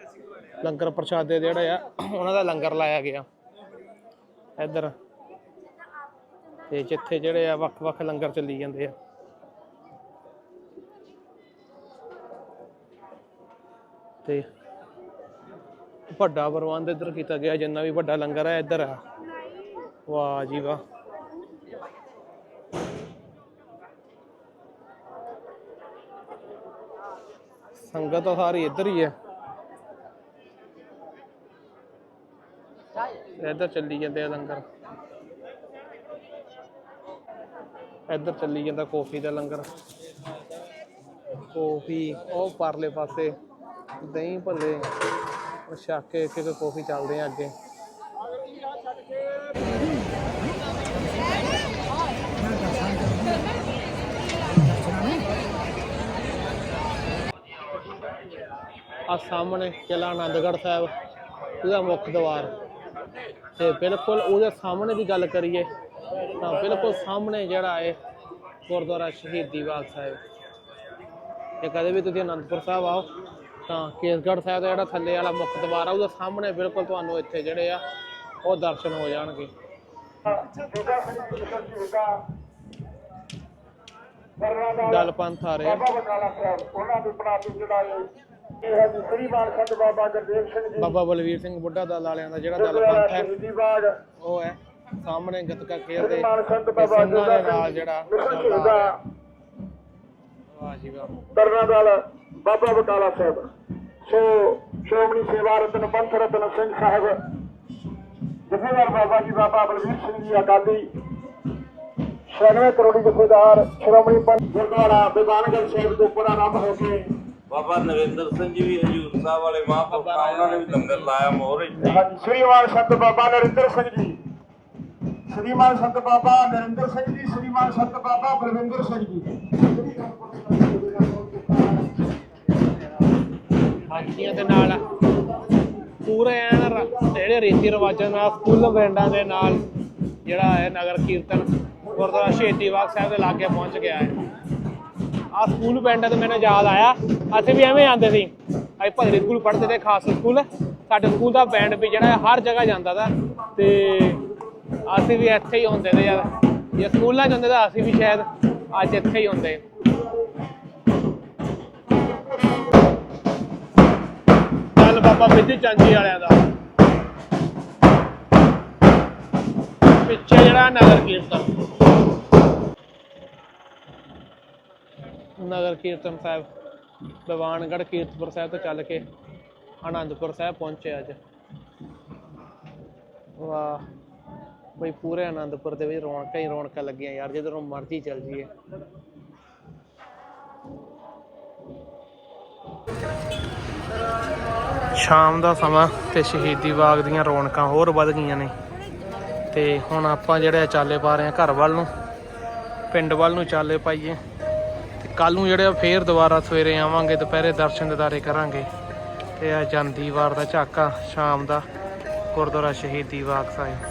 ਲੰਗਰ ਪ੍ਰਸ਼ਾਦੇ ਜਿਹੜੇ ਆ, ਉਹਨਾਂ ਦਾ ਲੰਗਰ ਲਾਇਆ ਗਿਆ। ਇੱਧਰ। ਤੇ ਜਿੱਥੇ ਜਿਹੜੇ ਆ, ਵੱਖ-ਵੱਖ ਲੰਗਰ ਚੱਲੀ ਜਾਂਦੇ ਆ। ਤੇ ਵੱਡਾ ਪ੍ਰਬੰਧ ਇੱਧਰ ਕੀਤਾ ਗਿਆ, ਜਿੰਨਾ ਵੀ ਵੱਡਾ ਲੰਗਰ ਹੈ ਇੱਧਰ ਆ। ਵਾਹ ਜੀ ਵਾਹ। ਸੰਗਤ ਤਾਂ ਸਾਰੀ ਇੱਧਰ ਹੀ ਹੈ ਇੱਧਰ ਚੱਲੀ ਜਾਂਦੇ ਆ ਲੰਗਰ। ਇੱਧਰ ਚੱਲੀ ਜਾਂਦਾ ਕੌਫੀ ਦਾ ਲੰਗਰ। ਕੌਫੀ, ਉਹ ਪਰਲੇ ਪਾਸੇ ਦਹੀਂ ਭੱਲੇ ਛੱਕ ਕੇ ਇੱਕ ਇੱਕ ਚੱਲਦੇ ਆ ਅੱਗੇ। ਆ ਸਾਹਮਣੇ ਕਿਲਾ ਆਨੰਦਗੜ੍ਹ ਸਾਹਿਬ, ਉਹਦਾ ਮੁੱਖ ਦਵਾਰ। ਤੇ ਬਿਲਕੁਲ ਉਹਦੇ ਸਾਹਮਣੇ ਦੀ ਗੱਲ ਕਰੀਏ ਤਾਂ ਬਿਲਕੁਲ ਸਾਹਮਣੇ ਜਿਹੜਾ ਹੈ ਗੁਰਦੁਆਰਾ ਸ਼ਹੀਦੀ ਬਾਗ ਸਾਹਿਬ। ਜੇ ਕਦੇ ਵੀ ਤੁਸੀਂ ਅਨੰਦਪੁਰ ਸਾਹਿਬ ਆਓ ਤਾਂ ਕੇਸਗੜ੍ਹ ਸਾਹਿਬ ਦਾ ਜਿਹੜਾ ਥੱਲੇ ਵਾਲਾ ਮੁੱਖ ਦਵਾਰ ਆ ਉਹਦੇ ਸਾਹਮਣੇ ਬਿਲਕੁਲ ਤੁਹਾਨੂੰ ਇੱਥੇ ਜਿਹੜੇ ਆ ਉਹ ਦਰਸ਼ਨ ਹੋ ਜਾਣਗੇ। ਦਲ ਪੰਥ ਆ ਰਿਹਾ ਬਾਬਾ ਬਲਵੀਰ ਸਿੰਘ ਬੁੱਢਾ ਦਲ ਵਾਲਿਆਂ ਦਾ ਜਿਹੜਾ ਦਲ ਪੰਥ ਹੈ ਉਹ ਹੈ। ਸਾਹਮਣੇ ਗਤਕਾ ਖੇਡਦੇ ਸਿੰਘਾਂ ਦੇ ਨਾਲ ਜਿਹੜਾ। ਵਾਹ ਜੀ ਵਾਹ। ਤਰਨਾ ਦਲ ਬਾਬਾ ਬਕਾਲਾ ਸਾਹਿਬ। ਸੋ ਸ਼੍ਰੋਮਣੀ ਸੇਵਾ ਰਤਨ ਪੰਥ ਰਤਨ ਸਿੰਘ ਸਾਹਿਬ ਜਥੇਦਾਰ ਬਾਬਾ ਜੀ ਬਾਬਾ ਬਲਵੀਰ ਸਿੰਘ ਜੀ ਅਕਾਲੀ ਛਿਆਨਵੇਂ ਕਰੋੜੀ ਜਥੇਦਾਰ ਸ਼੍ਰੋਮਣੀ ਪੰਥ ਗੁਰਦੁਆਰਾ ਬਿਦਾਨਗੜ ਸਾਹਿਬ ਤੋਂ ਉੱਪਰ ਆਰੰਭ ਹੋ ਕੇ ਬਾਬਾ ਨਰਿੰਦਰ ਸਿੰਘ ਜੀ ਵੀ ਹਜੂਰ ਸਾਹਿਬ ਵਾਲੇ ਮਹਾਂਪੁਰਖ ਉਹਨਾਂ ਨੇ ਵੀ ਲੰਗਰ ਲਾਇਆ ਮੋਹਰ ਇੱਥੇ ਹਾਂਜੀ ਸ੍ਰੀਮਾਨ ਸੰਤ ਬਾਬਾ ਨਰਿੰਦਰ ਸਿੰਘ ਜੀ। ਸ੍ਰੀਮਾਨ ਸੰਤ ਬਾਬਾ ਨਰਿੰਦਰ ਸਿੰਘ ਜੀ ਸ੍ਰੀਮਾਨ ਸੰਤ ਬਾਬਾ ਬਲਵਿੰਦਰ ਸਿੰਘ ਜੀ। ਹਾਜੀਆਂ ਦੇ ਨਾਲ ਪੂਰੇ ਜਿਹੜੇ ਰੀਤੀ ਰਿਵਾਜਾਂ ਨਾਲ ਸਕੂਲ ਬੈਂਡਾਂ ਦੇ ਨਾਲ ਜਿਹੜਾ ਹੈ ਨਗਰ ਕੀਰਤਨ ਗੁਰਦੁਆਰਾ ਸ਼ਹੀਦੀ ਬਾਗ ਸਾਹਿਬ ਦੇ ਲਾਗੇ ਪਹੁੰਚ ਗਿਆ ਹੈ। ਆ ਸਕੂਲ ਬੈਂਡਾਂ ਤੇ ਮੈਨੂੰ ਯਾਦ ਆਇਆ, ਅਸੀਂ ਵੀ ਐਵੇਂ ਆਂਦੇ ਸੀ। ਅਸੀਂ ਭਜਰੀ ਸਕੂਲ ਪੜ੍ਹਦੇ ਤੇ ਖਾਸ ਸਕੂਲ। ਸਾਡੇ ਸਕੂਲ ਦਾ ਬੈਂਡ ਵੀ ਜਿਹੜਾ ਹਰ ਜਗ੍ਹਾ ਜਾਂਦਾ ਤਾ। ਤੇ ਅਸੀਂ ਵੀ ਇੱਥੇ ਹੀ ਹੁੰਦੇ ਤੇ ਯਾਰ। ਜੇ ਸਕੂਲਾਂ 'ਚ ਹੁੰਦੇ ਤਾਂ ਅਸੀਂ ਵੀ ਸ਼ਾਇਦ ਅੱਜ ਇੱਥੇ ਹੀ ਹੁੰਦੇ। ਚੱਲ ਬਾਬਾ ਬਿੱਧੀ ਚਾਂਜੀ ਵਾਲਿਆਂ ਦਾ। ਪਿੱਛੇ ਜਿਹੜਾ ਨਗਰ ਕੀਰਤਨ। ਨਗਰ ਕੀਰਤਨ ਸਾਹਿਬ, ਦੀਵਾਨਗੜ੍ਹ ਕੀਰਤਪੁਰ ਸਾਹਿਬ ਤੋਂ ਚੱਲ ਕੇ ਆਨੰਦਪੁਰ ਸਾਹਿਬ ਪਹੁੰਚੇ ਅੱਜ। ਵਾਹ, ਬਈ ਪੂਰੇ ਆਨੰਦਪੁਰ ਦੇ ਵਿੱਚ ਰੌਣਕਾਂ ਹੀ ਰੌਣਕਾਂ ਲੱਗੀਆਂ ਯਾਰ, ਜਿੱਧਰੋਂ ਮਰਜ਼ੀ ਚੱਲ ਜੀਏ ਸ਼ਾਮ ਦਾ ਸਮਾਂ ਤੇ ਸ਼ਹੀਦੀ ਬਾਗ ਦੀਆਂ ਰੌਣਕਾਂ ਹੋਰ ਵੱਧ ਗਈਆਂ ਨੇ। ਤੇ ਹੁਣ ਆਪਾਂ ਜਿਹੜੇ ਚਾਲੇ ਪਾ ਰਹੇ ਆ ਘਰ ਵੱਲ ਨੂੰ, ਪਿੰਡ ਵੱਲ ਨੂੰ ਚਾਲੇ ਪਾਈਏ। ਕੱਲ ਨੂੰ ਜਿਹੜੇ ਆ ਫੇਰ ਦੁਬਾਰਾ ਸਵੇਰੇ ਆਵਾਂਗੇ, ਦੁਪਹਿਰੇ ਦਰਸ਼ਨ ਦਿਦਾਰੇ ਕਰਾਂਗੇ। ਤੇ ਆ ਜਾਂਦੀ ਵਾਰ ਦਾ ਝਾਕਾ, ਸ਼ਾਮ ਦਾ ਗੁਰਦੁਆਰਾ ਸ਼ਹੀਦੀ ਬਾਗ ਸਾਹਿਬ